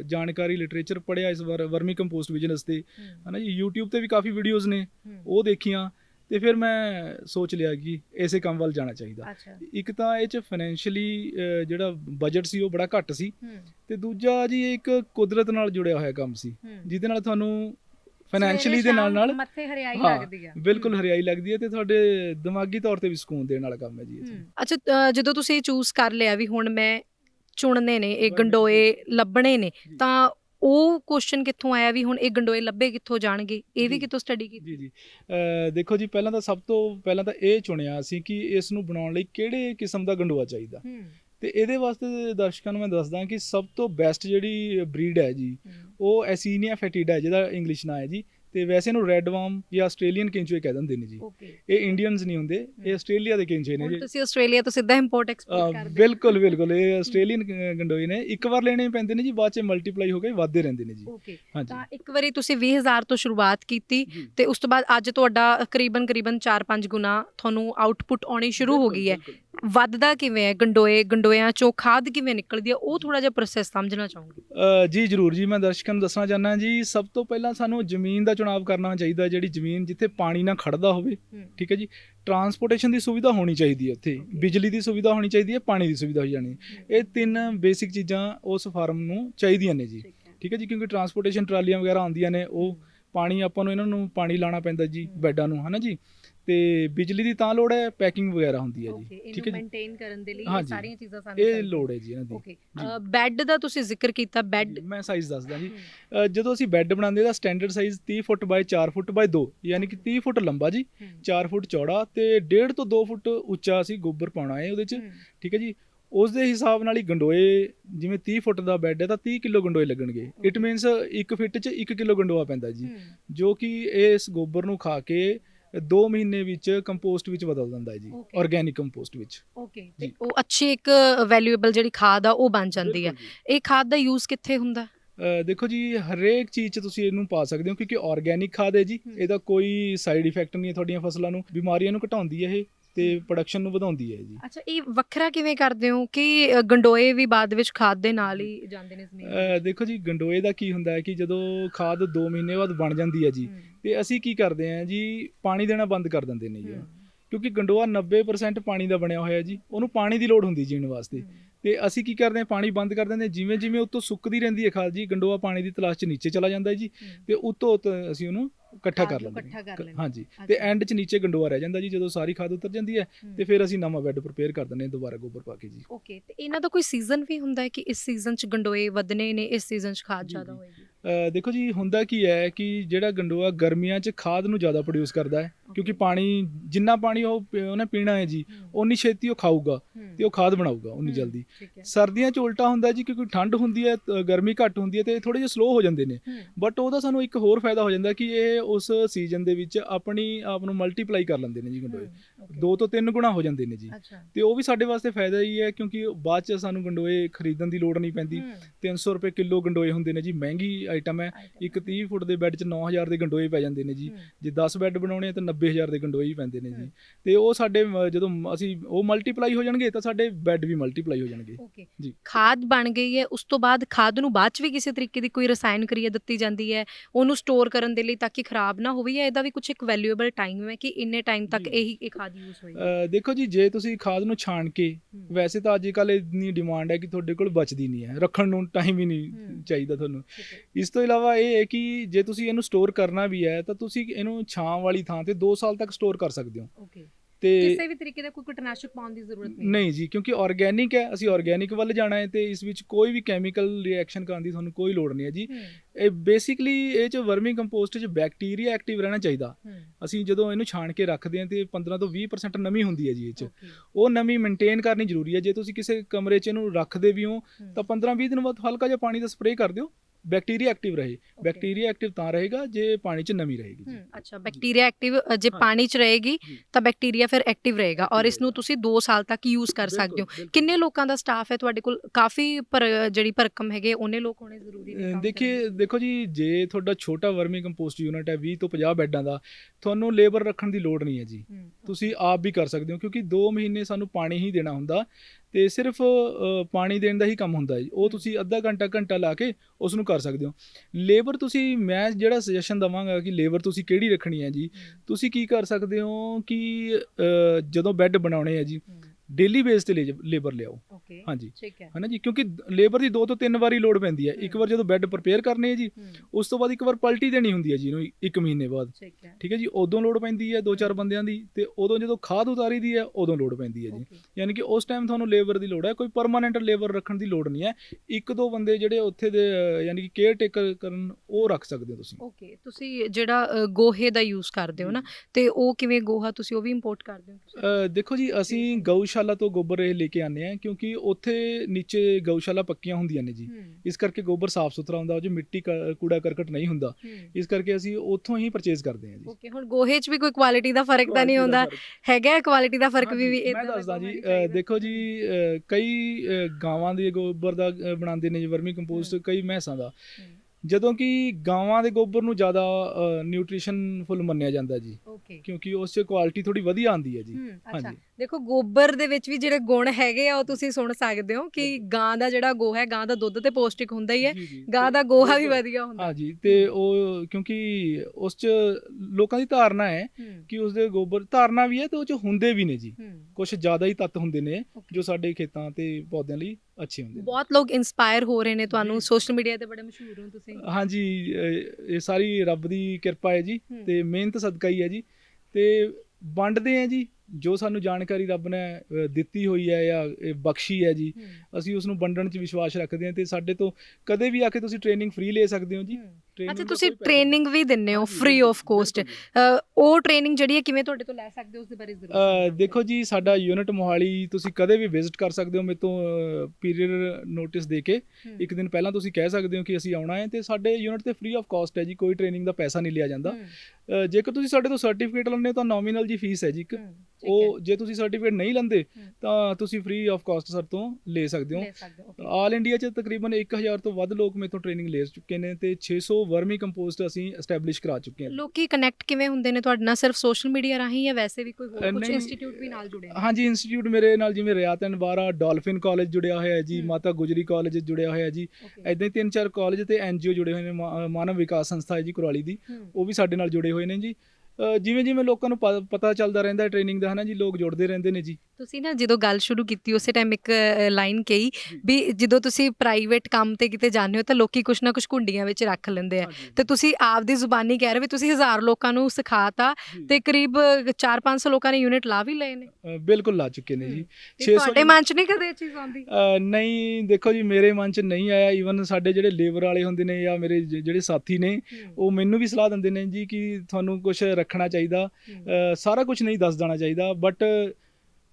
ਜਾਣਕਾਰੀ ਲਿਟਰੇਚਰ ਪੜ੍ਹਿਆ ਇਸ ਵਾਰ ਵਰਮੀ ਕੰਪੋਸਟ ਬਿਜ਼ਨਸ ਤੇ ਹਨਾ ਜੀ YouTube ਤੇ ਵੀ ਕਾਫੀ ਵੀਡੀਓਜ਼ ਨੇ। ਉਹ ਦੇਖੀਆਂ। ਤੇ ਫਿਰ ਮੈਂ ਸੋਚ ਲਿਆ ਕਿ ਇਸੇ ਕੰਮ ਵੱਲ ਜਾਣਾ ਚਾਹੀਦਾ। ਇੱਕ ਤਾਂ ਇਹ ਚ ਫਾਈਨੈਂਸ਼ੀਅਲੀ ਜਿਹੜਾ ਬਜਟ ਸੀ ਉਹ ਬੜਾ ਘੱਟ ਸੀ ਤੇ ਦੂਜਾ ਜੀ ਇੱਕ ਕੁਦਰਤ ਨਾਲ ਜੁੜਿਆ ਹੋਇਆ ਕੰਮ ਸੀ ਜਿਹਦੇ ਨਾਲ ਤੁਹਾਨੂੰ ਫਾਈਨੈਂਸ਼ੀਅਲੀ ਦੇ ਨਾਲ ਨਾਲ ਮੱਥੇ ਹਰਿਆਈ ਲੱਗਦੀ ਆ। ਬਿਲਕੁਲ ਹਰਿਆਈ ਲੱਗਦੀ ਹੈ ਤੇ ਤੁਹਾਡੇ ਦਿਮਾਗੀ ਤੌਰ ਤੇ ਵੀ ਸਕੂਨ ਦੇਣ ਵਾਲਾ ਕੰਮ ਹੈ ਜੀ ਇਹ। ਅੱਛਾ ਜਦੋਂ ਤੁਸੀਂ ਇਹ ਚੂਜ਼ ਕਰ ਲਿਆ ਵੀ ਹੁਣ ਮੈਂ ਚੁਣਨੇ ਨੇ ਇਹ. ਗੰਡੋਏ ਲੱਭਣੇ ਨੇ। ਤਾਂ ਉਹ ਕੁਐਸਚਨ ਕਿੱਥੋਂ ਆਇਆ ਵੀ ਹੁਣ ਇਹ ਗੰਡੋਏ ਲੱਭੇ ਕਿੱਥੋਂ ਜਾਣਗੇ? ਇਹ ਵੀ। ਕਿਤੋਂ ਸਟੱਡੀ ਕੀਤੀ? ਜੀ ਜੀ। ਦੇਖੋ ਜੀ ਪਹਿਲਾਂ ਤਾਂ ਸਭ ਤੋਂ ਪਹਿਲਾਂ ਤਾਂ ਇਹ ਚੁਣਿਆ ਸੀ ਕਿ ਇਸ ਨੂੰ ਬਣਾਉਣ ਲਈ ਕਿਹੜੇ ਕਿਸਮ ਦਾ ਗੰਡੋਆ ਚਾਹੀਦਾ। ਤੇ ਇਹਦੇ ਵਾਸਤੇ ਦਰਸ਼ਕਾਂ ਨੂੰ ਮੈਂ ਦੱਸਦਾ ਕਿ ਸਭ ਤੋਂ ਬੈਸਟ ਜਿਹੜੀ ਬਰੀਡ ਹੈ ਜੀ ਉਹ ਐਸੀਨੀਆ ਫੈਟੀਡਾ ਜਿਹਦਾ ਇੰਗਲਿਸ਼ ਨਾਂ ਹੈ ਜੀ। ਤੇ ਵੈਸੇ ਇਹਨੂੰ ਰੈੱਡ ਵਾਰਮ ਜਾਂ ਆਸਟ੍ਰੇਲੀਅਨ ਕੈਂਚੂਏ ਕਹਿ ਦਿੰਦੇ ਨੇ ਜੀ। ਓਕੇ ਇਹ ਇੰਡੀਅਨਸ ਨਹੀਂ ਹੁੰਦੇ ਇਹ ਆਸਟ੍ਰੇਲੀਆ ਦੇ ਕੈਂਚੂਏ ਨੇ ਜੀ। ਤੁਸੀਂ ਆਸਟ੍ਰੇਲੀਆ ਤੋਂ ਸਿੱਧਾ ਇੰਪੋਰਟ ਐਕਸਪੋਰਟ ਕਰਦੇ। ਬਿਲਕੁਲ ਬਿਲਕੁਲ ਇਹ ਆਸਟ੍ਰੇਲੀਅਨ ਗੰਡੋਏ ਨੇ। ਇੱਕ ਵਾਰ ਲੈਣੇ ਪੈਂਦੇ ਨੇ ਜੀ ਬਾਅਦ ਚ ਮਲਟੀਪਲਾਈ ਹੋ ਕੇ ਵੱਧਦੇ ਰਹਿੰਦੇ ਨੇ ਜੀ। ਓਕੇ ਹਾਂਜੀ। ਤਾਂ ਇੱਕ ਵਾਰੀ ਤੁਸੀਂ 20000 ਤੋਂ ਸ਼ੁਰੂਆਤ ਕੀਤੀ। ਤੇ ਉਸ ਤੋਂ ਬਾਅਦ ਅੱਜ ਤੁਹਾਡਾ ਕਰੀਬਨ ਕਰੀਬਨ 4-5 ਗੁਣਾ ਤੁਹਾਨੂੰ ਆਊਟਪੁੱਟ ਆਉਣੀ ਸ਼ੁਰੂ ਹੋ ਗਈ ਹੈ। ਵੱਧਦਾ ਕਿਵੇਂ ਹੈ? ਗੰਡੋਏ ਗੰਡੋਇਆਂ ਚੋਂ ਖਾਦ ਕਿਵੇਂ ਨਿਕਲਦੀ ਹੈ? ਉਹ ਥੋੜਾ ਜਿਹਾ ਪ੍ਰੋਸੈਸ ਸਮਝਣਾ ਚਾਹੂੰਗੀ। ਜੀ ਜਰੂਰ ਜੀ ਮੈਂ ਦਰਸ਼ਕਾਂ ਨੂੰ ਦੱਸਣਾ ਚਾਹੁੰਦਾ ਜੀ ਸਭ ਤੋਂ ਪਹਿਲਾਂ ਸਾਨੂੰ ਜ਼ਮੀਨ ਦਾ ਚੁਣਾਵ ਕਰਨਾ ਚਾਹੀਦਾ ਜਿਹੜੀ ਜ਼ਮੀਨ ਜਿੱਥੇ ਪਾਣੀ ਨਾ ਖੜਦਾ ਹੋਵੇ। ਠੀਕ ਹੈ ਜੀ? ਟਰਾਂਸਪੋਰਟੇਸ਼ਨ ਦੀ ਸੁਵਿਧਾ ਹੋਣੀ ਚਾਹੀਦੀ ਹੈ ਉੱਥੇ। Okay. ਬਿਜਲੀ ਦੀ ਸੁਵਿਧਾ ਹੋਣੀ ਚਾਹੀਦੀ ਹੈ ਪਾਣੀ ਦੀ ਸੁਵਿਧਾ ਹੋ ਜਾਣੀ। ਇਹ ਤਿੰਨ ਬੇਸਿਕ ਚੀਜ਼ਾਂ ਉਸ ਫਾਰਮ ਨੂੰ ਚਾਹੀਦੀਆਂ ਨੇ ਜੀ। ਠੀਕ ਹੈ। ਜੀ? ਕਿਉਂਕਿ ਟਰਾਂਸਪੋਰਟੇਸ਼ਨ ਟਰਾਲੀਆਂ ਵਗੈਰਾ ਆਉਂਦੀਆਂ ਨੇ ਉਹ ਪਾਣੀ ਆਪਾਂ ਨੂੰ ਇਹਨਾਂ ਨੂੰ ਪਾਣੀ ਲਾਣਾ ਪੈਂਦਾ ਜੀ। ਬੈੱਡਾਂ ਨੂੰ ਹਨਾ ਜੀ? ਤੇ ਬਿਜਲੀ ਦੀ ਤਾਂ ਲੋੜ ਹੈ ਪੈਕਿੰਗ ਵਗੈਰਾ ਹੁੰਦੀ ਹੈ ਜੀ। ਠੀਕ ਹੈ ਜੀ? ਮੇਨਟੇਨ ਕਰਨ ਦੇ ਲਈ ਇਹ ਹਾਂਜੀ। ਸਾਰੀਆਂ ਚੀਜ਼ਾਂ ਸਾਨੂੰ ਇਹ ਚਾਹੀਦੀਆਂ। ਲੋੜ ਹੈ ਜੀ ਇਹਨਾਂ ਦੀ। ਓਕੇ। ਬੈੱਡ ਦਾ ਤੁਸੀਂ ਜ਼ਿਕਰ ਕੀਤਾ ਬੈੱਡ ਮੈਂ ਸਾਈਜ਼ ਦੱਸਦਾ ਜੀ। ਅ, ਜਦੋਂ ਅਸੀਂ ਬੈੱਡ ਬਣਾਉਂਦੇ ਦਾ ਸਟੈਂਡਰਡ ਸਾਈਜ਼ 30 ਫੁੱਟ ਬਾਈ 4 ਫੁੱਟ ਬਾਈ 2 ਯਾਨੀ ਕਿ 30 ਫੁੱਟ ਲੰਬਾ ਜੀ 4 ਫੁੱਟ ਚੌੜਾ ਤੇ 1.5 ਤੋਂ 2 ਫੁੱਟ ਉੱਚਾ ਅਸੀਂ ਗੋਬਰ ਪਾਉਣਾ ਹੈ ਉਹਦੇ 'ਚ। ਠੀਕ ਹੈ ਜੀ? ਉਸ ਦੇ ਹਿਸਾਬ ਨਾਲ ਹੀ ਗੰਡੋਏ ਜਿਵੇਂ 30 ਫੁੱਟ ਦਾ ਬੈੱਡ ਹੈ ਤਾਂ 30 ਕਿਲੋ ਗੰਡੋਏ ਲੱਗਣਗੇ। ਇਟ ਮੀਨਸ 1 ਫਿੱਟ 'ਚ 1 ਕਿਲੋ ਗੰਡੋਆ ਪੈਂਦਾ ਜੀ। ਜੋ ਕਿ ਇਸ ਗੋਬਰ ਨੂੰ ਖਾ ਕੇ 2 ਮਹੀਨੇ ਵਿੱਚ ਕੰਪੋਸਟ ਵਿੱਚ ਬਦਲ ਦਿੰਦਾ ਹੈ ਜੀ Okay. ਆਰਗੇਨਿਕ ਕੰਪੋਸਟ ਵਿੱਚ ਓਕੇ ਜੀ। ਤੇ ਉਹ ਅੱਛੀ ਇੱਕ ਵੈਲਿਊਏਬਲ ਜਿਹੜੀ ਖਾਦ ਆ ਉਹ ਬਣ ਜਾਂਦੀ ਬਿਲਕੁਲ ਜੀ। ਇਹ ਖਾਦ ਦਾ ਯੂਜ਼ ਕਿੱਥੇ ਹੁੰਦਾ ਅ, ਦੇਖੋ ਜੀ ਹਰੇਕ ਚੀਜ਼ 'ਚ ਤੁਸੀਂ ਇਹਨੂੰ ਪਾ ਸਕਦੇ ਹੋ ਕਿਉਂਕਿ ਆਰਗੇਨਿਕ ਖਾਦ ਹੈ ਜੀ। ਇਹਦਾ ਕੋਈ ਸਾਈਡ ਇਫੈਕਟ ਨਹੀਂ ਹੈ ਤੁਹਾਡੀਆਂ ਫਸਲਾਂ ਨੂੰ ਬਿਮਾਰੀਆਂ ਨੂੰ ਘਟਾਉਂਦੀ ਹੈ ਇਹ ਤੇ ਪ੍ਰੋਡਕਸ਼ਨ ਨੂੰ ਵਧਾਉਂਦੀ ਹੈ ਜੀ। ਅੱਛਾ ਇਹ ਵੱਖਰਾ ਕਿਵੇਂ ਕਰਦੇ ਹੋ ਕਿ ਅ, ਗੰਡੋਏ ਵੀ ਬਾਅਦ ਵਿੱਚ ਖਾਦ ਦੇ ਨਾਲ ਹੀ ਜਾਂਦੇ ਨੇ ਜ਼ਮੀਨ ਦੇ ਅ, ਦੇਖੋ ਜੀ ਗੰਡੋਏ ਦਾ ਕੀ ਹੁੰਦਾ ਹੈ ਕਿ ਜਦੋਂ ਖਾਦ 2 ਮਹੀਨੇ ਬਾਅਦ ਬਣ ਜਾਂਦੀ ਹੈ ਜੀ ਤੇ ਅਸੀਂ ਕੀ ਕਰਦੇ ਹਾਂ ਜੀ ਪਾਣੀ ਦੇਣਾ ਬੰਦ ਕਰ ਦਿੰਦੇ ਨੇ ਜੀ। ਕਿਉਂਕਿ ਗੰਡੋਆ 90% ਪਾਣੀ ਦਾ ਬਣਿਆ ਹੋਇਆ ਜੀ ਉਹਨੂੰ ਪਾਣੀ ਦੀ ਲੋੜ ਹੁੰਦੀ ਜੀਣ ਵਾਸਤੇ। ਤੇ ਅਸੀਂ ਕੀ ਕਰਦੇ ਹਾਂ ਪਾਣੀ ਬੰਦ ਕਰ ਦਿੰਦੇ ਹਾਂ। ਜਿਵੇਂ ਜਿਵੇਂ ਉੱਤੋਂ ਸੁੱਕਦੀ ਰਹਿੰਦੀ ਹੈ ਖਾਦ ਜੀ ਗੰਡੋਆ ਪਾਣੀ ਦੀ ਤਲਾਸ਼ 'ਚ ਨੀਚੇ ਚਲਾ ਜਾਂਦਾ ਹੈ ਜੀ। ਤੇ ਉੱਤੋਂ ਉੱਤੋਂ ਅਸੀਂ ਉਹਨੂੰ ਇਕੱਠਾ ਕਰ ਲੈਂਦੇ ਇਕੱਠਾ ਕਰ। ਲੈਂਦੇ ਹਾਂਜੀ ਤੇ। ਐਂਡ 'ਚ ਨੀਚੇ ਗੰਡੋਆ ਰਹਿ ਜਾਂਦਾ ਜੀ ਜਦੋਂ ਸਾਰੀ ਖਾਦ ਉਤਰ ਜਾਂਦੀ ਹੈ ਤੇ ਫਿਰ ਅਸੀਂ ਨਵਾਂ ਬੈੱਡ ਪ੍ਰਪੇਅਰ ਕਰ ਦਿੰਦੇ ਹਾਂ ਦੁਬਾਰਾ ਗੋਬਰ ਪਾ ਕੇ ਜੀ ਓਕੇ ਤੇ ਇਹਨਾਂ ਦਾ ਕੋਈ ਸੀਜ਼ਨ ਵੀ ਹੁੰਦਾ ਹੈ ਕਿ ਇਸ ਸੀਜ਼ਨ 'ਚ ਗੰਡੋਏ ਵਧਨੇ ਨੇ ਇਸ ਸੀਜ਼ਨ 'ਚ ਖਾਦ ਜ਼ਿਆਦਾ। ਹੋਏਗੀ ਦੇਖੋ ਜੀ ਹੁੰਦਾ ਕੀ ਹੈ ਕਿ ਜਿਹੜਾ ਗੰਡੋਆ ਗਰਮੀਆਂ 'ਚ ਖਾਦ ਨੂੰ ਜ਼ਿਆਦਾ ਪ੍ਰੋਡਿਊਸ ਕਰਦਾ ਹੈ ਕਿਉਂਕਿ ਪਾਣੀ ਜਿੰਨਾ ਪਾਣੀ ਉਹ ਪ- ਉਹਨੇ ਪੀਣਾ ਹੈ ਜੀ ਓਨੀ ਛੇਤੀ ਉਹ ਖਾਊਗਾ ਤੇ ਉਹ ਖਾਦ ਬਣਾਊਗਾ ਉਨੀ। ਜਲਦੀ। ਠੀਕ ਹੈ। ਸਰਦੀਆਂ 'ਚ ਉਲਟਾ ਹੁੰਦਾ ਜੀ ਕਿਉਂਕਿ ਠੰਡ ਹੁੰਦੀ ਹੈ ਗਰਮੀ ਘੱਟ ਹੁੰਦੀ ਹੈ ਤੇ ਥੋੜੇ ਜਿਹਾ ਸਲੋ ਹੋ ਜਾਂਦੇ ਨੇ। ਬਟ ਉਹਦਾ ਸਾਨੂੰ ਇੱਕ ਹੋਰ ਫਾਇਦਾ ਹੋ ਜਾਂਦਾ ਕਿ ਇਹ ਉਸ ਸੀਜ਼ਨ ਦੇ ਵਿੱਚ ਆਪਣੀ ਆਪ ਨੂੰ ਮਲਟੀਪਲਾਈ ਕਰ ਲੈਂਦੇ ਨੇ ਜੀ ਗੰਡੋਏ। ਦੋ ਤੋਂ ਤਿੰਨ ਗੁਣਾ ਹੋ ਜਾਂਦੇ ਨੇ ਜੀ। ਅੱਛਾ। ਤੇ ਉਹ ਵੀ ਸਾਡੇ ਵਾਸਤੇ ਫਾਇਦਾ ਹੀ ਹੈ ਕਿਉਂਕਿ ਬਾਅਦ ਚ ਸਾਨੂੰ ਗੰਡੋਏ ਖਰੀਦਣ ਦੀ ਲੋੜ ਨਹੀਂ ਪੈਂਦੀ। 300 ਰੁਪਏ ਕਿਲੋ ਗੰਡੋਏ ਹੁੰਦੇ ਨੇ ਜੀ ਮਹਿੰਗੀ ਆਈਟਮ ਹੈ। ਇੱਕ 30 ਫੁੱਟ ਦੇ ਬੈੱਡ 'ਚ 9000 ਦੇ ਗੰਡੋਏ ਪੈ ਜਾਂਦੇ ਨੇ ਜੀ। ਜੇ 10 ਬੈੱਡ ਬਣਾਉਣੇ ਤਾਂ 90000 ਦੇ ਗੰਡੋਏ ਹੀ ਪੈਂਦੇ ਨੇ ਜੀ। ਤੇ ਉਹ ਸਾਡੇ ਜਦੋਂ ਅਸੀਂ ਉਹ ਮਲਟੀਪਲਾਈ ਹੋ ਜਾਣਗੇ ਤਾਂ ਸਾਡੇ ਬੈੱਡ ਵੀ ਮਲਟੀਪਲਾਈ ਹੋ ਜਾਣਗੇ। ਜੀ। ਖਾਦ ਬਣ ਗਈ ਹੈ। ਉਸ ਤੋਂ ਬਾਅਦ ਖਾਦ ਨੂੰ ਬਾਅਦ ਚ ਵੀ ਕਿਸੇ ਤਰੀਕੇ ਦੀ ਕੋਈ ਰਸਾਇਣ ਕਿਰਿਆ ਦਿੱਤੀ ਜਾਂਦੀ ਹੈ। ਉਹਨੂੰ ਸਟੋਰ ਕਰਨ ਦੇ ਲਈ ਤਾਂ ਕਿ ਖਰਾਬ ਨਾ ਹੋਵੇ ਜਾਂ ਇਹਦਾ ਵੀ ਕੁਝ ਇੱਕ ਵੈਲਿਊਏਬਲ ਟਾਈਮ ਹੈ ਕਿ ਇੰਨੇ ਟਾਈਮ ਤੱਕ। ਇਹੀ ਇਹ ਖਾਦ ਯੂਜ਼ ਹੋਏਗੀ ਦੇਖੋ ਜੀ ਜੇ ਤੁਸੀਂ ਖਾਦ ਨੂੰ ਛਾਣ ਕੇ। ਵੈਸੇ ਤਾਂ ਅੱਜ ਕੱਲ ਇੰਨੀ ਡਿਮਾਂਡ ਹੈ ਕਿ ਤੁਹਾਡੇ ਕੋਲ ਬਚਦੀ ਨਹੀਂ ਹੈ। ਰੱਖਣ ਨੂੰ ਟਾਈਮ ਹੀ ਨਹੀਂ। ਚਾਹੀਦਾ ਤੁਹਾਨੂੰ। ਇਸ ਤੋਂ ਇਲਾਵਾ ਇਹ ਹੈ ਕਿ ਜੇ ਤੁਸੀਂ ਇਹਨੂੰ ਸਟੋਰ ਕਰਨਾ ਵੀ ਹੈ ਤਾਂ ਤੁਸੀਂ ਇਹਨੂੰ ਛਾਂ ਵਾਲੀ ਥਾਂ ਤੇ 2 ਸਾਲ ਤੱਕ ਸਟੋਰ ਕਰ ਸਕਦੇ ਹੋ। ਓਕੇ ਤੇ ਕਿਸੇ ਵੀ ਤਰੀਕੇ ਦਾ ਕੋਈ ਕੀਟਨਾਸ਼ਕ ਪਾਉਣ ਦੀ ਜ਼ਰੂਰਤ ਨਹੀਂ। ਨਹੀਂ ਜੀ ਕਿਉਂਕਿ ਆਰਗੇਨਿਕ ਹੈ ਅਸੀਂ ਆਰਗੇਨਿਕ ਵੱਲ ਜਾਣਾ ਹੈ ਤੇ ਇਸ ਵਿੱਚ ਕੋਈ ਵੀ ਕੈਮੀਕਲ ਰਿਐਕਸ਼ਨ ਕਰਨ ਦੀ ਤੁਹਾਨੂੰ ਕੋਈ ਲੋੜ ਨਹੀਂ ਹੈ ਜੀ। ਇਹ ਬੇਸਿਕਲੀ ਇਹ ਚ ਵਰਮਿੰਗ ਕੰਪੋਸਟ ਚ ਬੈਕਟੀਰੀਆ ਐਕਟਿਵ ਰਹਿਣਾ ਚਾਹੀਦਾ। ਅਸੀਂ ਜਦੋਂ ਇਹਨੂੰ ਛਾਣ ਕੇ ਰੱਖਦੇ ਹਾਂ ਤੇ 15 ਤੋਂ 20% ਨਮੀ ਹੁੰਦੀ ਹੈ ਜੀ ਇਹ ਚ। ਉਹ ਨਮੀ ਮੇਨਟੇਨ ਕਰਨੀ ਜ਼ਰੂਰੀ ਹੈ। ਜੇ ਤੁਸੀਂ ਕਿਸੇ ਕਮਰੇ 'ਚ ਇਹਨੂੰ ਰੱਖਦੇ ਵੀ ਹੋ ਤਾਂ 15-20 ਦਿਨ ਬਾਅਦ ਹਲਕਾ ਜਿਹਾ ਪਾਣੀ ਦਾ ਸਪਰੇਅ ਕਰ ਦਿਓ। ਬੈਕਟੀਰੀਆ ਐਕਟਿਵ ਰਹੇ ਬੈਕਟੀਰੀਆ ਐਕਟਿਵ ਤਾਂ ਰਹੇਗਾ ਜੇ ਪਾਣੀ 'ਚ ਨਮੀ ਰਹੇਗੀ ਜੀ ਅੱਛਾ ਬੈਕਟੀਰੀਆ ਐਕਟਿਵ ਜੇ। ਪਾਣੀ ਚ ਰਹੇਗੀ। ਤਾਂ ਬੈਕਟੀਰੀਆ ਫਿਰ ਐਕਟਿਵ ਰਹੇਗਾ ਔਰ ਇਸ ਨੂੰ। ਤੁਸੀਂ 2 ਸਾਲ ਤੱਕ ਯੂਜ਼ ਕਰ ਸਕਦੇ ਹੋ। ਕਿੰਨੇ ਲੋਕਾਂ ਦਾ ਸਟਾਫ ਹੈ ਤੁਹਾਡੇ ਕੋਲ ਕਾਫੀ ਪਰ ਜਿਹੜੀ ਭਰਕਮ ਹੈਗੇ ਉਹਨੇ ਲੋਕ ਹੋਣੇ ਜ਼ਰੂਰੀ ਨੇ ਦੇਖੀਏ? ਦੇਖੋ ਜੀ ਜੇ ਤੁਹਾਡਾ ਛੋਟਾ ਵਰਮੀ ਕੰਪੋਸਟ ਯੂਨਿਟ ਹੈ 20 ਤੋਂ 50 ਬੈੱਡਾਂ ਦਾ ਤੁਹਾਨੂੰ ਲੇਬਰ ਰੱਖਣ ਦੀ ਲੋੜ ਨਹੀਂ ਹੈ ਜੀ ਤੁਸੀਂ ਆਪ ਵੀ ਕਰ ਸਕਦੇ ਹੋ ਕਿਉਂਕਿ 2 ਮਹੀਨੇ ਸਾਨੂੰ ਪਾਣੀ ਹੀ ਦੇਣਾ ਹੁੰਦਾ ਤੇ ਸਿਰਫ ਪਾਣੀ ਦੇਣ ਦਾ ਹੀ ਕੰਮ ਹੁੰਦਾ ਹੈ ਜੀ। ਉਹ। ਤੁਸੀਂ ਅੱਧਾ ਘੰਟਾ ਘੰਟਾ ਲਾ ਕੇ ਉਸ ਨੂੰ ਕਰ ਸਕਦੇ ਹੋ ਲੇਬਰ ਤੁਸੀਂ ਮੈਂ ਜਿਹੜਾ ਸੁਜੈਸ਼ਨ ਦਵਾਂਗਾ ਕਿ ਲੇਬਰ ਤੁਸੀਂ ਕਿਹੜੀ ਰੱਖਣੀ ਹੈ ਜੀ ਤੁਸੀਂ ਕੀ ਕਰ ਸਕਦੇ ਹੋ ਕਿ ਜਦੋਂ ਬੈੱਡ ਬਣਾਉਣੇ ਆ ਜੀ ਡੇਲੀ ਬੇਸ ਤੇ ਲੇਬਰ ਲਿਆਓ। ਓਕੇ ਹਾਂਜੀ। ਠੀਕ ਹੈ। ਹਨਾ ਜੀ? ਕਿਉਂਕਿ ਲੇਬਰ ਦੀ ਦੋ ਤੋਂ ਤਿੰਨ ਵਾਰੀ ਲੋਡ ਪੈਂਦੀ ਹੈ। ਇੱਕ। ਵਾਰ ਜਦੋਂ ਬੈੱਡ ਪ੍ਰਪੇਅਰ ਕਰਨੇ ਹੈ ਜੀ ਉਸ ਤੋਂ ਬਾਅਦ ਇੱਕ ਵਾਰ ਪਲਟੀ ਦੇਣੀ ਹੁੰਦੀ ਹੈ ਜੀ ਇਹਨੂੰ ਇੱਕ ਮਹੀਨੇ ਬਾਅਦ। ਠੀਕ ਹੈ। ਜੀ? ਉਦੋਂ ਲੋਡ ਪੈਂਦੀ ਹੈ ਦੋ ਚਾਰ ਬੰਦਿਆਂ ਦੀ ਤੇ ਉਦੋਂ ਜਦੋਂ ਖਾਦ ਉਤਾਰੀ ਦੀ ਹੈ ਉਦੋਂ ਲੋਡ ਪੈਂਦੀ ਹੈ ਜੀ। ਯਾਨੀ ਕਿ ਉਸ ਟਾਈਮ ਤੁਹਾਨੂੰ ਲੇਬਰ ਦੀ ਲੋੜ ਹੈ। ਕੋਈ ਪਰਮਾਨੈਂਟ ਲੇਬਰ ਰੱਖਣ ਦੀ ਲੋੜ ਨਹੀਂ ਹੈ। ਇੱਕ ਦੋ ਬੰਦੇ ਜਿਹੜੇ ਉੱਥੇ ਦੇ ਯਾਨੀ ਕਿ ਕੇਅਰ ਟੇਕਰ ਕਰਨ ਉਹ ਰੱਖ ਸਕਦੇ ਹੋ ਤੁਸੀਂ। ਓਕੇ ਤੁਸੀਂ ਜਿਹੜਾ ਗੋਹੇ ਦਾ ਯੂਜ਼ ਕਰਦੇ ਹੋ ਨਾ ਤੇ ਉਹ ਕਿਵੇਂ ਗੋਹਾ ਤੁਸੀਂ ਉਹ ਵੀ ਇੰਪੋਰਟ ਕਰਦੇ ਹੋ? ਦੇਖੋ ਜੀ ਅਸੀਂ ਗਊਸ਼ਾਲਾ ਤੋਂ ਗੋਬਰ ਇਹ ਲੈ ਕੇ ਆਨੇ ਆ ਕਿਉਂਕਿ ਉੱਥੇ ਨੀਚੇ ਗਊਸ਼ਾਲਾ ਪੱਕੀਆਂ ਹੁੰਦੀਆਂ ਨੇ ਜੀ। ਇਸ ਕਰਕੇ ਗੋਬਰ ਸਾਫ਼ ਸੁਥਰਾ ਹੁੰਦਾ ਉਹ 'ਚ ਮਿੱਟੀ ਕੂੜਾ ਕਰਕਟ ਨਹੀਂ ਹੁੰਦਾ। ਇਸ ਕਰਕੇ ਅਸੀਂ ਉੱਥੋਂ ਹੀ ਪਰਚੇਜ਼ ਕਰਦੇ ਹਾਂ ਜੀ। ਓਕੇ ਹੁਣ ਗੋਹੇ 'ਚ ਵੀ ਕੋਈ ਕੁਆਲਿਟੀ ਦਾ ਫ਼ਰਕ ਤਾਂ ਨਹੀਂ ਹੁੰਦਾ? ਹੈਗਾ ਕੁਆਲਿਟੀ ਦਾ ਫ਼ਰਕ ਵੀ ਵੀ ਮੈਂ ਦੱਸਦਾ ਜੀ। ਦੇਖੋ ਜੀ ਕਈ ਗਾਵਾਂ ਦੇ ਗੋਬਰ ਦਾ ਬਣਾਉਂਦੇ ਨੇ ਜੀ ਵਰਮੀ ਕੰਪੋਸਟ। ਕਈ ਮੈਸਾਂ ਦਾ। ਜਦੋਂ ਕਿ ਗਾਵਾਂ ਦੇ ਗੋਬਰ ਨੂੰ ਜ਼ਿਆਦਾ ਨਿਊਟ੍ਰੀਸ਼ਨਫੁਲ ਮੰਨਿਆ ਜਾਂਦਾ ਜੀ। ਓਕੇ ਕਿਉਂਕਿ ਉਸ 'ਚ ਕੁਆਲਿਟੀ ਥੋੜੀ ਵਧੀਆ ਆਉਂਦੀ ਹੈ ਜੀ। ਹਾਂਜੀ। ਦੇਖੋ ਗੋਬਰ ਦੇ ਵਿੱਚ ਵੀ ਜਿਹੜੇ ਗੁਣ ਹੈਗੇ ਆ ਉਹ ਤੁਸੀਂ ਸੁਣ ਸਕਦੇ ਹੋ ਕਿ ਗਾਂ ਦਾ ਜਿਹੜਾ ਗੋਹਾ ਹੈ ਗਾਂ ਦਾ ਦੁੱਧ ਤੇ ਪੌਸ਼ਟਿਕ ਹੁੰਦਾ ਹੀ ਹੈ। ਗਾਂ ਦਾ ਗੋਹਾ ਵੀ। ਵਧੀਆ ਹੁੰਦਾ। ਹਾਂਜੀ ਤੇ ਉਹ ਕਿਉਂਕਿ ਉਸ 'ਚ ਲੋਕਾਂ ਦੀ ਧਾਰਨਾ ਹੈ ਕਿ ਉਸ ਦੇ ਗੋਬਰ ਧਾਰਨਾ ਵੀ ਹੈ ਤੇ ਉਹ 'ਚ ਹੁੰਦੇ ਵੀ ਨੇ ਜੀ। ਕੁਝ ਜ਼ਿਆਦਾ ਹੀ ਤੱਤ ਹੁੰਦੇ ਨੇ। ਜੋ ਸਾਡੇ ਖੇਤਾਂ ਤੇ ਪੌਦਿਆਂ ਲਈ ਅੱਛੇ ਹੁੰਦੇ ਨੇ ਬਹੁਤ ਲੋਕ ਇਨਸਪਾਇਰ ਹੋ ਰਹੇ ਨੇ ਤੁਹਾਨੂੰ। ਸੋਸ਼ਲ ਮੀਡੀਆ ਤੇ ਬੜੇ ਮਸ਼ਹੂਰ ਹੋ ਤੁਸੀਂ ਹਾਂਜੀ ਇਹ ਸਾਰੀ ਰੱਬ ਦੀ ਕਿਰਪਾ ਹੈ ਜੀ। ਤੇ ਮਿਹਨਤ ਸਦਕਾ ਹੀ ਹੈ ਜੀ ਤੇ ਵੰਡਦੇ ਆ ਜੀ ਜੋ ਸਾਨੂੰ ਜਾਣਕਾਰੀ ਰੱਬ ਨੇ ਦਿੱਤੀ ਹੋਈ ਹੈ ਜਾਂ ਇਹ ਬਖਸ਼ੀ ਹੈ ਜੀ ਅਸੀਂ ਉਸ ਨੂੰ ਵੰਡਣ 'ਚ ਵਿਸ਼ਵਾਸ ਰੱਖਦੇ ਹਾਂ ਤੇ ਸਾਡੇ ਤੋਂ ਕਦੇ ਵੀ ਆ ਕੇ ਤੁਸੀਂ ਟ੍ਰੇਨਿੰਗ ਫ੍ਰੀ ਲੈ ਸਕਦੇ ਹੋ ਜੀ। ਅੱਛਾ ਤੁਸੀਂ ਟ੍ਰੇਨਿੰਗ ਵੀ ਦਿੰਨੇ ਹੋ ਫ੍ਰੀ ਆਫ ਕੋਸਟ। ਉਹ ਟ੍ਰੇਨਿੰਗ ਜਿਹੜੀ ਹੈ ਕਿਵੇਂ ਤੁਹਾਡੇ ਤੋਂ ਲੈ ਸਕਦੇ ਹੋ ਉਸ ਦੇ ਬਾਰੇ ਜ਼ਰੂਰ। ਦੇਖੋ ਜੀ ਸਾਡਾ ਯੂਨਿਟ ਮੋਹਾਲੀ ਤੁਸੀਂ ਕਦੇ ਵੀ ਵਿਜ਼ਿਟ ਕਰ ਸਕਦੇ ਹੋ ਮੇਰੇ ਤੋਂ ਪੀਰੀਅਡ ਨੋਟਿਸ ਦੇ ਕੇ। ਇੱਕ ਦਿਨ ਪਹਿਲਾਂ ਤੁਸੀਂ ਕਹਿ ਸਕਦੇ ਹੋ ਕਿ ਅਸੀਂ ਆਉਣਾ ਹੈ ਤੇ ਸਾਡੇ ਯੂਨਿਟ ਤੇ ਫ੍ਰੀ ਆਫ ਕਾਸਟ ਹੈ ਜੀ ਕੋਈ ਟ੍ਰੇਨਿੰਗ ਦਾ ਪੈਸਾ ਨਹੀਂ ਲਿਆ ਜਾਂਦਾ। ਜੇਕਰ ਤੁਸੀਂ ਸਾਡੇ ਤੋਂ ਸਰਟੀਫਿਕੇਟ ਲੈਣੇ ਤਾਂ ਨੋਮੀਨਲ ਜੀ ਫੀਸ ਹੈ ਜੀ ਇੱਕ। ਉਹ ਜੇ ਤੁਸੀਂ ਸਰਟੀਫਿਕੇਟ ਨਹੀਂ ਲੈਂਦੇ। ਤਾਂ ਤੁਸੀਂ ਫ੍ਰੀ ਆਫ ਕਾਸਟ ਸਰ ਤੋਂ ਲੈ ਸਕਦੇ ਹੋ। ਆਲ ਇੰਡੀਆ 'ਚ ਤਕਰੀਬਨ 1000 ਤੋਂ ਵੱਧ ਲੋਕ ਮੇਰੇ ਤੋਂ ਟ੍ਰੇਨਿੰਗ ਲੈ ਚੁੱਕੇ ਨੇ ਤੇ 600 ਵਰਮੀ ਕੰਪੋਸਟ ਅਸੀਂ ਐਸਟੈਬਲਿਸ਼ ਕਰਾ ਚੁੱਕੇ ਹਾਂ। ਲੋਕੀ ਕਨੈਕਟ ਕਿਵੇਂ ਹੁੰਦੇ ਨੇ? ਤੁਹਾਡੇ ਨਾਲ ਸਿਰਫ ਸੋਸ਼ਲ ਮੀਡੀਆ ਰਾਹੀਂ ਜਾਂ ਵੈਸੇ ਵੀ ਕੋਈ ਹੋਰ ਕੁਝ। ਇੰਸਟੀਚਿਊਟ ਵੀ ਨਾਲ ਜੁੜੇ ਨੇ ਹਾਂਜੀ ਇੰਸਟੀਚਿਊਟ ਮੇਰੇ ਨਾਲ ਜਿਵੇਂ Rayat and Bahra Dolphin College ਜੁੜਿਆ ਹੋਇਆ ਹੈ ਜੀ। ਮਾਤਾ ਗੁਜਰੀ ਕਾਲਜ ਜੁੜਿਆ ਹੋਇਆ ਹੈ ਜੀ। ਐਦਾਂ ਹੀ ਤਿੰਨ ਚਾਰ ਕਾਲਜ ਤੇ ਐਨਜੀਓ ਜੁੜੇ ਹੋਏ ਨੇ ਮਾਨਵ ਵਿਕਾਸ ਸੰਸਥਾ ਹੈ ਜੀ ਕੁਰਾਲੀ ਦੀ। ਉਹ ਵੀ ਸਾਡੇ ਨਾਲ ਜੁੜੇ ਹੋਏ ਨੇ ਜੀ। ਜਿਵੇਂ ਜਿਵੇਂ ਲੋਕਾਂ ਨੂੰ ਪ- ਪਤਾ ਚੱਲਦਾ ਰਹਿੰਦਾ ਹੈ ਟ੍ਰੇਨਿੰਗ ਦਾ ਹਨਾ ਜੀ ਲੋਕ ਜੁੜਦੇ ਰਹਿੰਦੇ ਨੇ ਜੀ। ਤੁਸੀਂ ਨਾ ਜਦੋਂ ਗੱਲ ਸ਼ੁਰੂ ਕੀਤੀ ਉਸੇ ਟਾਈਮ ਇੱਕ ਲਾਈਨ ਕਹੀ ਵੀ ਜਦੋਂ ਤੁਸੀਂ ਪ੍ਰਾਈਵੇਟ ਕੰਮ ਤੇ ਕਿਤੇ ਜਾਂਦੇ ਹੋ ਤਾਂ ਲੋਕੀ ਕੁਛ ਨਾ ਕੁਛ ਕੁੰਡੀਆਂ ਵਿੱਚ ਰੱਖ ਲੈਂਦੇ ਆ। ਤੇ ਤੁਸੀਂ ਆਪਦੀ ਜ਼ੁਬਾਨੀ ਕਹਿ ਰਹੇ ਵੀ ਤੁਸੀਂ ਹਜ਼ਾਰ ਲੋਕਾਂ ਨੂੰ ਸਿਖਾਤਾ ਤੇ ਕਰੀਬ 4-500 ਲੋਕਾਂ ਨੇ ਯੂਨਿਟ ਲਾ ਵੀ ਲਏ ਨੇ। ਅ, ਬਿਲਕੁਲ ਲਾ ਚੁੱਕੇ ਨੇ ਜੀ। ਤੇ 600 ਤੁਹਾਡੇ ਮਨ 'ਚ ਨਹੀਂ ਕਦੇ ਇਹ ਚੀਜ਼ ਆਉਂਦੀ? ਅ, ਨਹੀਂ ਦੇਖੋ ਜੀ ਮੇਰੇ ਮਨ 'ਚ ਨਹੀਂ ਆਇਆ। ਈਵਨ ਸਾਡੇ ਜਿਹੜੇ ਲੇਬਰ ਵਾਲੇ ਹੁੰਦੇ ਨੇ ਜਾਂ ਮੇਰੇ ਜ- ਜਿਹੜੇ ਸਾਥੀ ਨੇ ਉਹ ਮੈਨੂੰ ਵੀ ਸਲਾਹ ਦਿੰਦੇ ਨੇ ਜੀ ਕਿ ਤੁਹਾਨੂੰ ਕੁਝ ਰੱਖਣਾ ਚਾਹੀਦਾ ਸਾਰਾ ਕੁਝ ਨਹੀਂ ਦੱਸ ਦੇਣਾ ਚਾਹੀਦਾ ਬਟ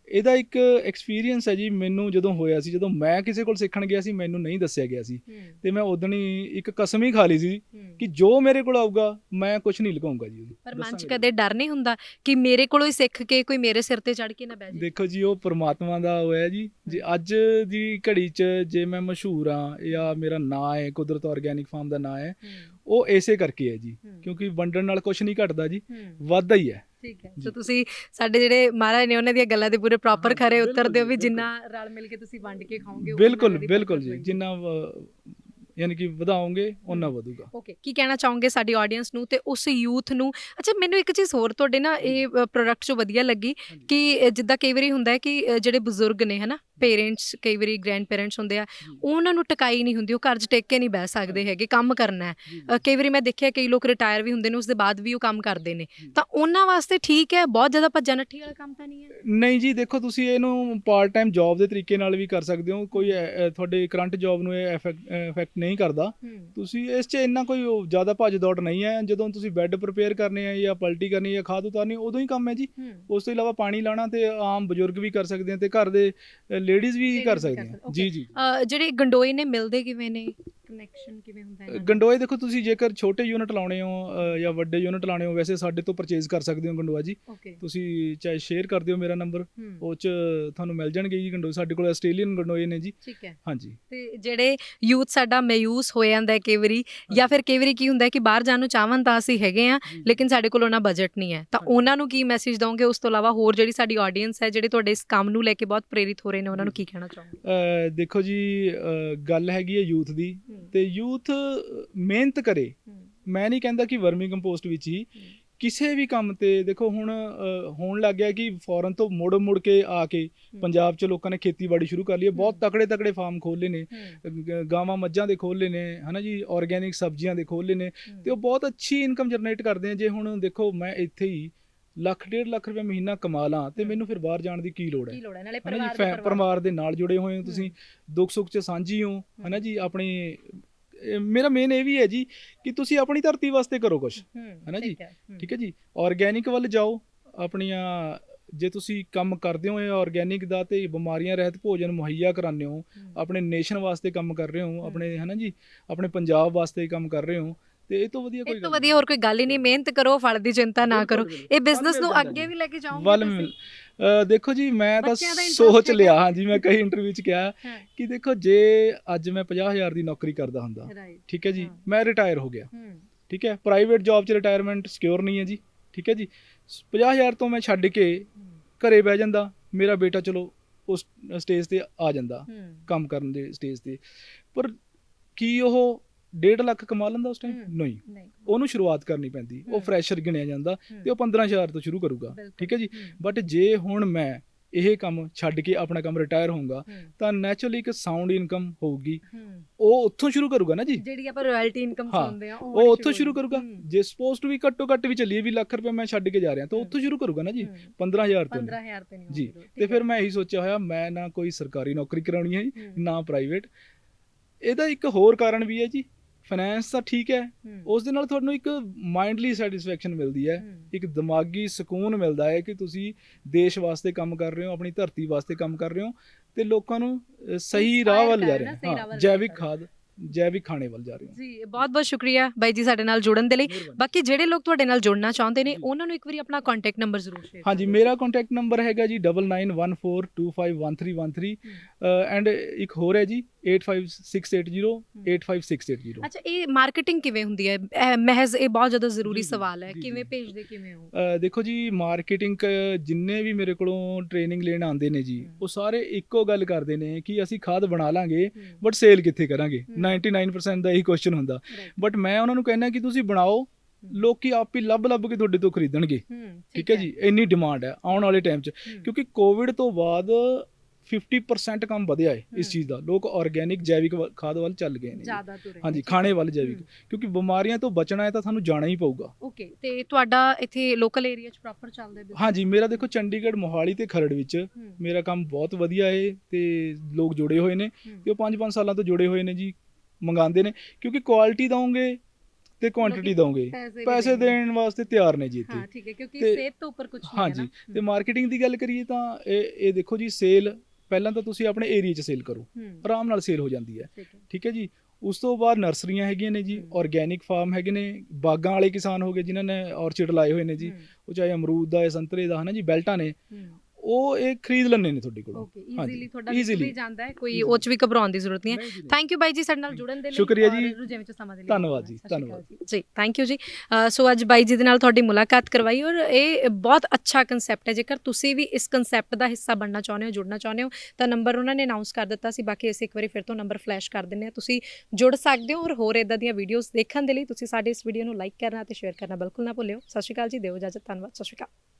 ਇਹਦਾ ਇੱਕ ਐਕਸਪੀਰੀਅੰਸ ਹੈ ਜੀ ਮੈਨੂੰ ਜਦੋਂ ਹੋਇਆ ਸੀ ਜਦੋਂ ਮੈਂ ਕਿਸੇ ਕੋਲ ਸਿੱਖਣ ਗਿਆ ਸੀ ਮੈਨੂੰ ਨਹੀਂ ਦੱਸਿਆ ਗਿਆ ਸੀ। ਤੇ ਮੈਂ ਉਦੋਂ ਹੀ ਇੱਕ ਕਸਮ ਹੀ ਖਾ ਲਈ ਸੀ ਕਿ ਜੋ ਮੇਰੇ ਕੋਲ ਆਊਗਾ ਮੈਂ ਕੁਝ ਨਹੀਂ ਲੁਕਾਉਂਗਾ ਜੀ ਪਰ ਮਨ 'ਚ ਕਦੇ ਡਰ ਨਹੀਂ ਹੁੰਦਾ ਕਿ ਮੇਰੇ ਕੋਲੋਂ ਹੀ ਸਿੱਖ ਕੇ ਕੋਈ ਮੇਰੇ ਸਿਰ ਤੇ ਚੜ ਕੇ ਨਾ ਬਹਿ ਜਾਏ? ਦੇਖੋ ਜੀ ਉਹ ਪ੍ਰਮਾਤਮਾ ਦਾ ਹੋਇਆ ਜੀ। ਜੇ ਅੱਜ ਦੀ ਘੜੀ 'ਚ ਜੇ ਮੈਂ ਮਸ਼ਹੂਰ ਆ ਜਾਂ ਮੇਰਾ ਨਾਂ ਹੈ ਕੁਦਰਤ ਆਰਗੈਨਿਕ ਫਾਰਮ ਦਾ ਨਾਂ ਹੈ ਉਹ ਐਸੇ ਕਰਕੇ ਹੈ ਜੀ। ਕਿਉਂਕਿ ਵੰਡਣ ਨਾਲ ਕੁਝ ਨਹੀਂ ਘਟਦਾ ਜੀ। ਵੱਧਦਾ ਹੀ ਹੈ। ਠੀਕ ਹੈ ਜੀ। ਸੋ ਤੁਸੀਂ ਸਾਡੇ ਜਿਹੜੇ ਮਹਾਰਾਜ ਨੇ ਉਹਨਾਂ ਦੀਆਂ ਗੱਲਾਂ ਦੇ ਪੂਰੇ ਪ੍ਰੋਪਰ ਖਰੇ ਉੱਤਰ ਦਿਓ ਵੀ। ਜਿੰਨਾ ਰਲ ਮਿਲ ਕੇ ਤੁਸੀਂ ਵੰਡ ਕੇ ਖਾਓਗੇ ਬਿਲਕੁਲ ਬਿਲਕੁਲ ਜੀ। ਜਿੰਨਾ ਯਾਨੀ ਕਿ ਵਧਾਓਗੇ ਉਹਨਾਂ ਵਧੂਗਾ ਓਕੇ ਕੀ ਕਹਿਣਾ ਚਾਹੋਗੇ ਸਾਡੀ ਆਡੀਅנס ਨੂੰ ਤੇ ਉਸ ਯੂਥ ਨੂੰ ਅੱਛਾ ਮੈਨੂੰ ਇੱਕ ਚੀਜ਼ ਹੋਰ ਤੁਹਾਡੇ ਨਾ ਇਹ ਪ੍ਰੋਡਕਟ ਚੋਂ ਵਧੀਆ ਲੱਗੀ। ਕਿ ਜਿੱਦਾਂ ਕਈ ਵਾਰੀ ਹੁੰਦਾ ਹੈ ਕਿ ਜਿਹੜੇ ਬਜ਼ੁਰਗ ਨੇ ਹਨਾ ਪੇਰੈਂਟਸ ਕਈ ਵਾਰੀ ਗ੍ਰੈਂਡ ਪੇਰੈਂਟਸ ਹੁੰਦੇ ਆ। ਉਹਨਾਂ ਨੂੰ ਟਿਕਾਈ ਨਹੀਂ ਹੁੰਦੀ ਉਹ ਘਰ 'ਚ ਟਿਕ ਕੇ ਨਹੀਂ ਬਹਿ ਸਕਦੇ ਹੈਗੇ ਕੰਮ ਕਰਨਾ ਹੈ। ਕਈ ਵਾਰੀ ਮੈਂ ਦੇਖਿਆ ਕਈ ਲੋਕ ਰਿਟਾਇਰ ਵੀ ਹੁੰਦੇ ਨੇ ਉਸ ਦੇ ਬਾਅਦ ਵੀ ਉਹ ਕੰਮ ਕਰਦੇ ਨੇ। ਤਾਂ ਉਹਨਾਂ ਵਾਸਤੇ ਠੀਕ ਹੈ ਬਹੁਤ ਜ਼ਿਆਦਾ ਭੱਜਾ ਨੱਠੀ ਵਾਲਾ ਕੰਮ ਤਾਂ ਨਹੀਂ ਹੈ? ਨਹੀਂ ਜੀ ਦੇਖੋ ਤੁਸੀਂ ਇਹਨੂੰ ਪਾਰਟ ਟਾਈਮ ਜੌਬ ਦੇ ਤਰੀਕੇ ਨਾਲ ਵੀ ਕਰ ਸਕਦੇ ਹੋ ਕੋਈ ਤੁਹਾਡੇ ਕਰੰਟ ਜੌਬ ਨੂੰ ਇਹ ਇਫੈਕਟ ਨਹੀਂ ਕਰਦਾ। ਤੁਸੀਂ ਇਸ 'ਚ ਇੰਨਾ ਕੋਈ ਜ਼ਿਆਦਾ ਭੱਜ ਦੌੜ ਨਹੀਂ ਹੈ ਜਦੋਂ ਤੁਸੀਂ ਬੈੱਡ ਪ੍ਰਪੇਅਰ ਕਰਨੇ ਆ ਜਾਂ ਪਲਟੀ ਕਰਨੀ ਜਾਂ ਖਾਦ ਉਤਾਰਨੀ ਉਦੋਂ ਹੀ ਕੰਮ ਹੈ ਜੀ। ਉਸ ਤੋਂ ਇਲਾਵਾ ਪਾਣੀ ਲਾਣਾ ਤੇ ਆਮ ਬਜ਼ੁਰਗ ਵੀ ਕਰ ਸਕਦੇ ਆ ਤੇ ਘਰ ਦੇ ਲੇਡੀਜ਼ ਵੀ ਕਰ ਵੀ ਸਕਦੇ ਕਰ ਆ। ਸਕਦੇ, ਜੀ ਜੀ ਜਿਹੜੇ ਗੰਡੋਏ ਨੇ ਮਿਲਦੇ ਕਿਵੇਂ ਨੇ? ਕਨੈਕਸ਼ਨ ਕਿਵੇਂ ਹੁੰਦਾ ਹੈ ਗੰਡੋਏ ਦੇਖੋ ਤੁਸੀਂ ਜੇਕਰ ਛੋਟੇ ਯੂਨਿਟ ਲਾਉਣੇ ਹੋ ਜਾਂ ਵੱਡੇ ਯੂਨਿਟ ਲਾਉਣੇ ਹੋ ਵੈਸੇ ਸਾਡੇ ਤੋਂ ਪਰਚੇਜ਼ ਕਰ ਸਕਦੇ ਹੋ ਗੰਡੋਆ ਜੀ। ਤੁਸੀਂ ਚਾਹੇ ਸ਼ੇਅਰ ਕਰ ਦਿਓ ਮੇਰਾ ਨੰਬਰ ਉਹ 'ਚ ਤੁਹਾਨੂੰ ਮਿਲ ਜਾਣਗੇ ਜੀ ਗੰਡੋਏ ਸਾਡੇ ਕੋਲ ਆਸਟ੍ਰੇਲੀਅਨ ਗੰਡੋਏ ਨੇ ਜੀ। ਠੀਕ ਹੈ। ਹਾਂਜੀ। ਤੇ ਜਿਹੜੇ ਯੂਥ ਸਾਡਾ ਮਾਯੂਸ ਹੋ ਜਾਂਦਾ ਹੈ ਕਈ ਵਾਰੀ ਜਾਂ ਫਿਰ ਕਈ ਵਾਰੀ ਕੀ ਹੁੰਦਾ ਕਿ ਬਾਹਰ ਜਾਣ ਨੂੰ ਚਾਹਵਨ ਤਾਂ ਅਸੀਂ ਹੈਗੇ ਆ ਲੇਕਿਨ ਸਾਡੇ ਕੋਲ ਉਹਨਾਂ ਬਜਟ ਨਹੀਂ ਹੈ। ਤਾਂ। ਉਹਨਾਂ ਨੂੰ ਕੀ ਮੈਸੇਜ ਦਵੋਗੇ? ਉਸ ਤੋਂ ਇਲਾਵਾ ਹੋਰ ਜਿਹੜੀ ਸਾਡੀ ਆਡੀਅנס ਹੈ ਜਿਹੜੇ ਤੁਹਾਡੇ ਇਸ ਕੰਮ ਨੂੰ ਲੈ ਕੇ ਬਹੁਤ ਪ੍ਰੇਰਿਤ ਹੋ ਰਹੇ ਨੇ ਉਹਨਾਂ ਨੂੰ ਕੀ ਕਹਿਣਾ ਚਾਹੋਗੇ? ਦੇਖੋ ਜੀ ਗੱਲ ਹੈਗੀ ਹੈ ਯੂਥ ਦੀ। ਤੇ ਯੂਥ ਮਿਹਨਤ ਕਰੇ। ਮੈਂ ਨਹੀਂ ਕਹਿੰਦਾ ਕਿ ਵਰਮੀ ਕੰਪੋਸਟ ਵਿੱਚ ਹੀ। ਕਿਸੇ ਵੀ ਕੰਮ ਤੇ ਦੇਖੋ ਹੁਣ ਹੋਣ ਲੱਗ ਗਿਆ ਕਿ ਫੋਰਨ ਤੋਂ ਮੁੜ ਮੁੜ ਕੇ ਆ ਕੇ ਪੰਜਾਬ 'ਚ ਲੋਕਾਂ ਨੇ ਖੇਤੀਬਾੜੀ ਸ਼ੁਰੂ ਕਰ ਲਈ ਹੈ। ਬਹੁਤ ਤਕੜੇ ਤਕੜੇ ਫਾਰਮ ਖੋਲ੍ਹੇ ਨੇ। ਗਾਵਾਂ ਮੱਝਾਂ ਦੇ ਖੋਲ੍ਹੇ ਨੇ ਹਨਾ ਜੀ? ਆਰਗੈਨਿਕ ਸਬਜ਼ੀਆਂ ਦੇ ਖੋਲ੍ਹੇ ਨੇ। ਤੇ ਉਹ ਬਹੁਤ ਅੱਛੀ ਇਨਕਮ ਜਨਰੇਟ ਕਰਦੇ ਆ। ਜੇ ਹੁਣ ਦੇਖੋ ਮੈਂ ਇੱਥੇ ਹੀ ਲੱਖ ਡੇਢ ਲੱਖ ਰੁਪਏ ਮਹੀਨਾ ਕਮਾ ਲਾਂ ਤੇ। ਮੈਨੂੰ ਫਿਰ ਬਾਹਰ ਜਾਣ ਦੀ ਕੀ ਲੋੜ ਹੈ ਕੀ ਲੋੜ ਹੈ ਨਾਲੇ ਪਰਿਵਾਰ ਦੇ ਫੈ- ਪਰਿਵਾਰ ਦੇ ਨਾਲ ਜੁੜੇ ਹੋਏ ਹੋ ਤੁਸੀਂ। ਦੁੱਖ ਸੁੱਖ 'ਚ ਸਾਂਝੀ ਹੋ ਹਨਾ ਜੀ ਆਪਣੀ ਮੇਰਾ ਮੇਨ ਇਹ ਵੀ ਹੈ ਜੀ ਕਿ ਤੁਸੀਂ ਆਪਣੀ ਧਰਤੀ ਵਾਸਤੇ ਕਰੋ ਕੁਝ ਹਨਾ ਜੀ? ਠੀਕ ਹੈ ਜੀ ਆਰਗੈਨਿਕ ਵੱਲ ਜਾਓ ਆਪਣੀਆਂ ਜੇ ਤੁਸੀਂ ਕੰਮ ਕਰਦੇ ਹੋ ਇਹ ਆਰਗੈਨਿਕ ਦਾ ਤੇ ਬਿਮਾਰੀਆਂ ਰਹਿਤ ਭੋਜਨ ਮੁਹੱਈਆ ਕਰਾਉਂਦੇ ਹੋ ਆਪਣੇ ਨੇਸ਼ਨ ਵਾਸਤੇ ਕੰਮ ਕਰ ਰਹੇ ਹੋ ਆਪਣੇ ਹਨਾ ਜੀ ਆਪਣੇ ਪੰਜਾਬ ਵਾਸਤੇ ਕੰਮ ਕਰ ਰਹੇ ਹੋ ਤੇ ਇਹ ਤੋਂ ਵਧੀਆ ਕੋਈ ਇਹ ਤੋਂ ਵਧੀਆ ਹੋਰ ਕੋਈ ਗੱਲ ਹੀ ਨਹੀਂ ਮਿਹਨਤ ਕਰੋ ਫਲ ਦੀ ਚਿੰਤਾ ਨਾ ਕਰੋ ਇਹ। ਬਿਜ਼ਨਸ ਨੂੰ ਅੱਗੇ ਜੀ। ਵੀ ਲੈ ਕੇ ਜਾਓਗੇ ਤੁਸੀਂ? ਦੇਖੋ ਜੀ ਮੈਂ ਤਾਂ ਸੋਚ। ਲਿਆ ਹਾਂਜੀ ਮੈਂ ਕਈ ਇੰਟਰਵਿਊ 'ਚ ਕਿਹਾ ਹਾਂ। ਕਿ ਦੇਖੋ ਜੇ ਅੱਜ ਮੈਂ 50000 ਦੀ ਨੌਕਰੀ ਕਰਦਾ ਹੁੰਦਾ. ਠੀਕ ਹੈ ਜੀ ਹਾਂ। ਮੈਂ ਰਿਟਾਇਰ ਹੋ ਗਿਆ ਹੂੰ ਠੀਕ ਹੈ ਪ੍ਰਾਈਵੇਟ ਜੌਬ 'ਚ ਰਿਟਾਇਰਮੈਂਟ ਸਿਕਿਉਰ ਨਹੀਂ ਹੈ ਜੀ ਠੀਕ ਹੈ ਜੀ 50000 ਤੋਂ ਮੈਂ ਛੱਡ ਕੇ ਘਰੇ ਬਹਿ ਜਾਂਦਾ ਮੇਰਾ ਬੇਟਾ ਚਲੋ ਉਸ ਸਟੇਜ ਤੇ ਆ ਜਾਂਦਾ ਹੂੰ ਕੰਮ ਕਰਨ ਦੇ ਸਟੇਜ ਤੇ ਪਰ ਕੀ ਉਹ 1.5 ਲੱਖ ਕਮਾ ਲੈਂਦਾ ਉਸ ਟਾਈਮ ਹਮ। ਨਹੀਂ ਨਹੀਂ ਉਹਨੂੰ ਸ਼ੁਰੂਆਤ ਕਰਨੀ ਪੈਂਦੀ ਉਹ ਹਮ। ਫਰੈਸ਼ਰ ਗਿਣਿਆ ਜਾਂਦਾ। ਤੇ ਉਹ 15000 ਤੋਂ ਸ਼ੁਰੂ ਕਰੂਗਾ ਬਿਲਕੁਲ। ਠੀਕ ਹੈ ਜੀ। ਬਟ ਜੇ ਹੁਣ ਮੈਂ ਇਹ ਕੰਮ ਛੱਡ ਕੇ ਆਪਣਾ ਕੰਮ ਰਿਟਾਇਰ ਹੋਊਗਾ। ਤਾਂ ਨੈਚੁਰਲੀ ਇੱਕ ਸਾਊਂਡ ਇਨਕਮ ਹੋਊਗੀ ਉਹ ਉੱਥੋਂ ਸ਼ੁਰੂ ਕਰੂਗਾ ਨਾ ਜੀ ਜਿਹੜੀ ਆਪਾਂ ਰਾਇਲਟੀ ਇਨਕਮ ਹਾਂ, ਸੁਣਦੇ ਆ ਉਹ ਉੱਥੋਂ ਸ਼ੁਰੂ ਕਰੂਗਾ ਜੇ ਸਪੋਜ਼ ਟੂ ਵੀ ਘੱਟੋ ਘੱਟ ਵੀ ਚੱਲੀਏ ਵੀ ਲੱਖ ਰੁਪਏ ਮੈਂ ਛੱਡ ਕੇ ਜਾ ਰਿਹਾ ਤਾਂ। ਉੱਥੋਂ ਸ਼ੁਰੂ ਕਰੂਗਾ ਨਾ ਜੀ ਹੂੰ। 15000 ਤੋਂ ਨਹੀਂ। 15000 ਤੇ ਨਹੀਂ ਜੀ ਹੋਊਗਾ, ਤੇ ਠੀਕ ਫਿਰ ਹੈ। ਮੈਂ ਇਹੀ ਸੋਚਿਆ ਹੋਇਆ ਮੈਂ ਨਾ ਕੋਈ ਸਰਕਾਰੀ ਨੌਕਰੀ ਕਰਾਉਣੀ ਹੈ ਜੀ। ਨਾ ਪ੍ਰਾਈਵੇਟ ਇਹਦਾ ਇੱਕ ਹੋਰ ਕਾਰਨ ਵੀ ਹੈ ਜੀ ਫਾਈਨੈਂਸ ਤਾਂ ਠੀਕ ਹੈ। ਉਸ ਦੇ ਨਾਲ ਤੁਹਾਨੂੰ ਇੱਕ ਮਾਈਂਡਲੀ ਸੈਟੀਸਫੈਕਸ਼ਨ ਮਿਲਦੀ ਹੈ। ਇੱਕ ਦਿਮਾਗੀ ਸਕੂਨ ਮਿਲਦਾ ਹੈ ਕਿ ਤੁਸੀਂ ਦੇਸ਼ ਵਾਸਤੇ ਕੰਮ ਕਰ ਰਹੇ ਹੋ ਆਪਣੀ ਧਰਤੀ ਵਾਸਤੇ ਕੰਮ ਕਰ ਰਹੇ ਹੋ ਤੇ ਲੋਕਾਂ ਨੂੰ ਸਹੀ ਰਾਹ ਵੱਲ ਜਾ ਰਹੇ ਹੋ ਜੈਵਿਕ ਖਾਦ ਜੈਵਿਕ ਖਾਣੇ ਵੱਲ ਜਾ ਰਹੇ ਹੋ ਜੀ ਬਹੁਤ ਬਹੁਤ ਸ਼ੁਕਰੀਆ ਬਾਈ ਜੀ ਸਾਡੇ ਨਾਲ ਜੁੜਨ ਦੇ ਲਈ। ਬਾਕੀ ਜਿਹੜੇ ਲੋਕ ਤੁਹਾਡੇ ਨਾਲ ਜੁੜਨਾ ਚਾਹੁੰਦੇ ਨੇ। ਉਹਨਾਂ ਨੂੰ ਇੱਕ ਵਾਰੀ ਆਪਣਾ ਕੰਟੈਕਟ ਨੰਬਰ ਜ਼ਰੂਰ ਸ਼ੇਅਰ ਹਾਂਜੀ ਮੇਰਾ ਕੰਟੈਕਟ ਨੰਬਰ ਹੈਗਾ ਜੀ 9914251313 ਐਂਡ ਇੱਕ ਹੋਰ ਹੈ ਜੀ 8568085680 ਅੱਛਾ ਇਹ ਮਾਰਕੀਟਿੰਗ ਕਿਵੇਂ ਹੁੰਦੀ ਹੈ? ਇਹ ਮਹਿਜ਼ ਇਹ ਬਹੁਤ ਜ਼ਿਆਦਾ ਜ਼ਰੂਰੀ ਸਵਾਲ ਹੈ। ਕਿਵੇਂ। ਭੇਜਦੇ ਕਿਵੇਂ ਹੋ ਦੇਖੋ ਜੀ ਮਾਰਕੀਟਿੰਗ ਜਿੰਨੇ ਵੀ ਮੇਰੇ ਕੋਲੋਂ ਟ੍ਰੇਨਿੰਗ ਲੈਣ ਆਉਂਦੇ ਨੇ ਜੀ। ਉਹ ਸਾਰੇ ਇੱਕੋ ਗੱਲ ਕਰਦੇ ਨੇ ਕਿ ਅਸੀਂ ਖਾਦ ਬਣਾ ਲਾਂਗੇ। ਬਟ ਸੇਲ ਕਿੱਥੇ ਕਰਾਂਗੇ? ਹਮ। 99% ਦਾ ਇਹੀ ਕੁਐਸਚਨ ਹੁੰਦਾ. ਬਟ ਮੈਂ ਉਹਨਾਂ ਨੂੰ ਕਹਿੰਦਾ ਕਿ ਤੁਸੀਂ ਬਣਾਓ ਲੋਕੀ ਆਪ ਹੀ ਲੱਭ ਲੱਭ ਕੇ ਤੁਹਾਡੇ ਤੋਂ ਖਰੀਦਣਗੇ। ਠੀਕ ਹੈ ਜੀ? ਇੰਨੀ ਡਿਮਾਂਡ ਹੈ ਆਉਣ ਵਾਲੇ ਟਾਈਮ 'ਚ। ਕਿਉਂਕਿ ਕੋਵਿਡ ਤੋਂ ਬਾਅਦ 50% ਕੰਮ ਵਧਿਆ ਹੈ ਇਸ। ਚੀਜ਼ ਦਾ। ਲੋਕ ਆਰਗੇਨਿਕ ਜੈਵਿਕ ਖਾਦ ਵੱਲ ਚੱਲ ਗਏ ਨੇ ਜੀ। ਜ਼ਿਆਦਾ ਤੁਰੇ ਹਾਂਜੀ ਖਾਣੇ ਵੱਲ ਜੈਵਿਕ। ਕਿਉਂਕਿ ਬਿਮਾਰੀਆਂ ਤੋਂ ਬਚਣਾ ਹੈ ਤਾਂ ਸਾਨੂੰ ਜਾਣਾ ਹੀ ਪਊਗਾ। ਓਕੇ ਤੇ ਤੁਹਾਡਾ ਇੱਥੇ ਲੋਕਲ ਏਰੀਆ 'ਚ ਪ੍ਰੋਪਰ ਚੱਲਦਾ ਹੈ ਹਾਂਜੀ ਮੇਰਾ ਦੇਖੋ ਚੰਡੀਗੜ੍ਹ ਮੋਹਾਲੀ ਤੇ ਖਰੜ ਵਿੱਚ ਮੇਰਾ ਕੰਮ ਬਹੁਤ ਵਧੀਆ ਹੈ ਤੇ ਲੋਕ ਜੁੜੇ ਹੋਏ ਨੇ। ਤੇ ਉਹ 5-5 ਸਾਲਾਂ ਤੋਂ ਜੁੜੇ ਹੋਏ ਨੇ ਜੀ ਮੰਗਾਉਂਦੇ ਨੇ। ਕਿਉਂਕਿ ਕੁਆਲਿਟੀ ਦਵੋਗੇ ਤੇ ਕੁਆਂਟੀਟੀ ਦਵੋਗੇ ਪੈਸੇ। ਦੇਣ ਵਾਸਤੇ ਤਿਆਰ ਨੇ ਜੀ ਇੱਥੇ। ਹਾਂ ਠੀਕ ਹੈ ਕਿਉਂਕਿ ਸਿਹਤ ਤੋਂ ਉੱਪਰ ਕੁਝ ਨਹੀਂ ਹੈ ਹਾਂਜੀ ਨਾ। ਤੇ ਮਾਰਕੀਟਿੰਗ ਦੀ ਗੱਲ ਕਰੀਏ ਤਾਂ ਇਹ ਇਹ ਦੇਖੋ ਜੀ ਸੇਲ ਪਹਿਲਾਂ ਤਾਂ ਤੁਸੀਂ ਆਪਣੇ ਏਰੀਆ 'ਚ ਸੇਲ ਕਰੋ। ਆਰਾਮ ਨਾਲ ਸੇਲ ਹੋ ਜਾਂਦੀ ਹੈ। ਠੀਕ ਹੈ। ਜੀ? ਉਸ ਤੋਂ ਬਾਅਦ ਨਰਸਰੀਆਂ ਹੈਗੀਆਂ ਨੇ ਜੀ। ਆਰਗੇਨਿਕ ਫਾਰਮ ਹੈਗੇ ਨੇ ਬਾਗਾਂ ਵਾਲੇ ਕਿਸਾਨ ਹੋ ਗਏ ਜਿਨ੍ਹਾਂ ਨੇ ਔਰਚਿਡ ਲਾਏ ਹੋਏ ਨੇ ਜੀ। ਉਹ ਚਾਹੇ ਅਮਰੂਦ ਦਾ ਹੈ ਸੰਤਰੇ ਦਾ ਹੈ ਨਾ ਜੀ ਬੈਲਟਾਂ ਨੇ। ਉਹ ਇਹ ਖਰੀਦ ਲੈਣੇ ਨੇ ਤੁਹਾਡੇ ਕੋਲੋਂ। ਓਕੇ ਈਜ਼ੀਲੀ ਤੁਹਾਡਾ। ਵੀ ਜਾਂਦਾ ਹੈ ਕੋਈ। ਉਹ ਚ ਵੀ ਘਬਰਾਉਣ ਦੀ ਜ਼ਰੂਰਤ ਨਹੀਂ ਹੈ। ਥੈਂਕ ਯੂ ਬਾਈ ਜੀ ਸਾਡੇ ਨਾਲ ਜੁੜਨ ਦੇ ਲਈ ਸ਼ੁਕਰੀਆ ਜੀ। ਰੁਝੇਵੇਂ ਚ ਸਮਾਂ ਦੇ ਲਈ। ਧੰਨਵਾਦ ਜੀ, ਧੰਨਵਾਦ। ਜੀ। ਥੈਂਕ ਯੂ ਜੀ। ਸੋ ਅੱਜ ਬਾਈ ਜੀ ਦੇ ਨਾਲ ਤੁਹਾਡੀ ਮੁਲਾਕਾਤ ਕਰਵਾਈ ਔਰ ਇਹ ਬਹੁਤ ਅੱਛਾ ਕਨਸੈਪਟ ਹੈ। ਜੇਕਰ ਤੁਸੀਂ ਵੀ ਇਸ ਕਨਸੈਪਟ ਦਾ ਹਿੱਸਾ ਬਣਨਾ ਚਾਹੁੰਦੇ ਹੋ ਜੁੜਨਾ ਚਾਹੁੰਦੇ ਹੋ ਤਾਂ ਨੰਬਰ ਉਹਨਾਂ ਨੇ ਅਨਾਉਂਸ ਕਰ ਦਿੱਤਾ ਸੀ। ਬਾਕੀ ਅਸੀਂ ਇੱਕ ਵਾਰੀ ਫਿਰ ਤੋਂ ਨੰਬਰ ਫਲੈਸ਼ ਕਰ ਦਿੰਨੇ ਆ ਤੁਸੀਂ ਜੁੜ ਸਕਦੇ ਹੋ ਔਰ ਹੋਰ ਇਦਾਂ ਦੀਆਂ ਵੀਡੀਓਜ਼ ਦੇਖਣ ਦੇ ਲਈ ਤੁਸੀਂ ਸਾਡੇ ਇਸ ਵੀਡੀਓ ਨੂੰ ਲਾਈਕ ਕਰਨਾ ਤੇ ਸ਼ੇਅਰ ਕਰਨਾ ਬਿਲਕੁਲ ਨਾ ਭੁੱਲਿਓ। ਸਤਿ ਸ਼੍ਰੀ ਅਕਾਲ ਜੀ ਦਿਓ ਇਜਾਜ਼ਤ ਧੰਨਵਾਦ। ਸਤਿ ਸ਼੍ਰੀ ਅਕਾਲ।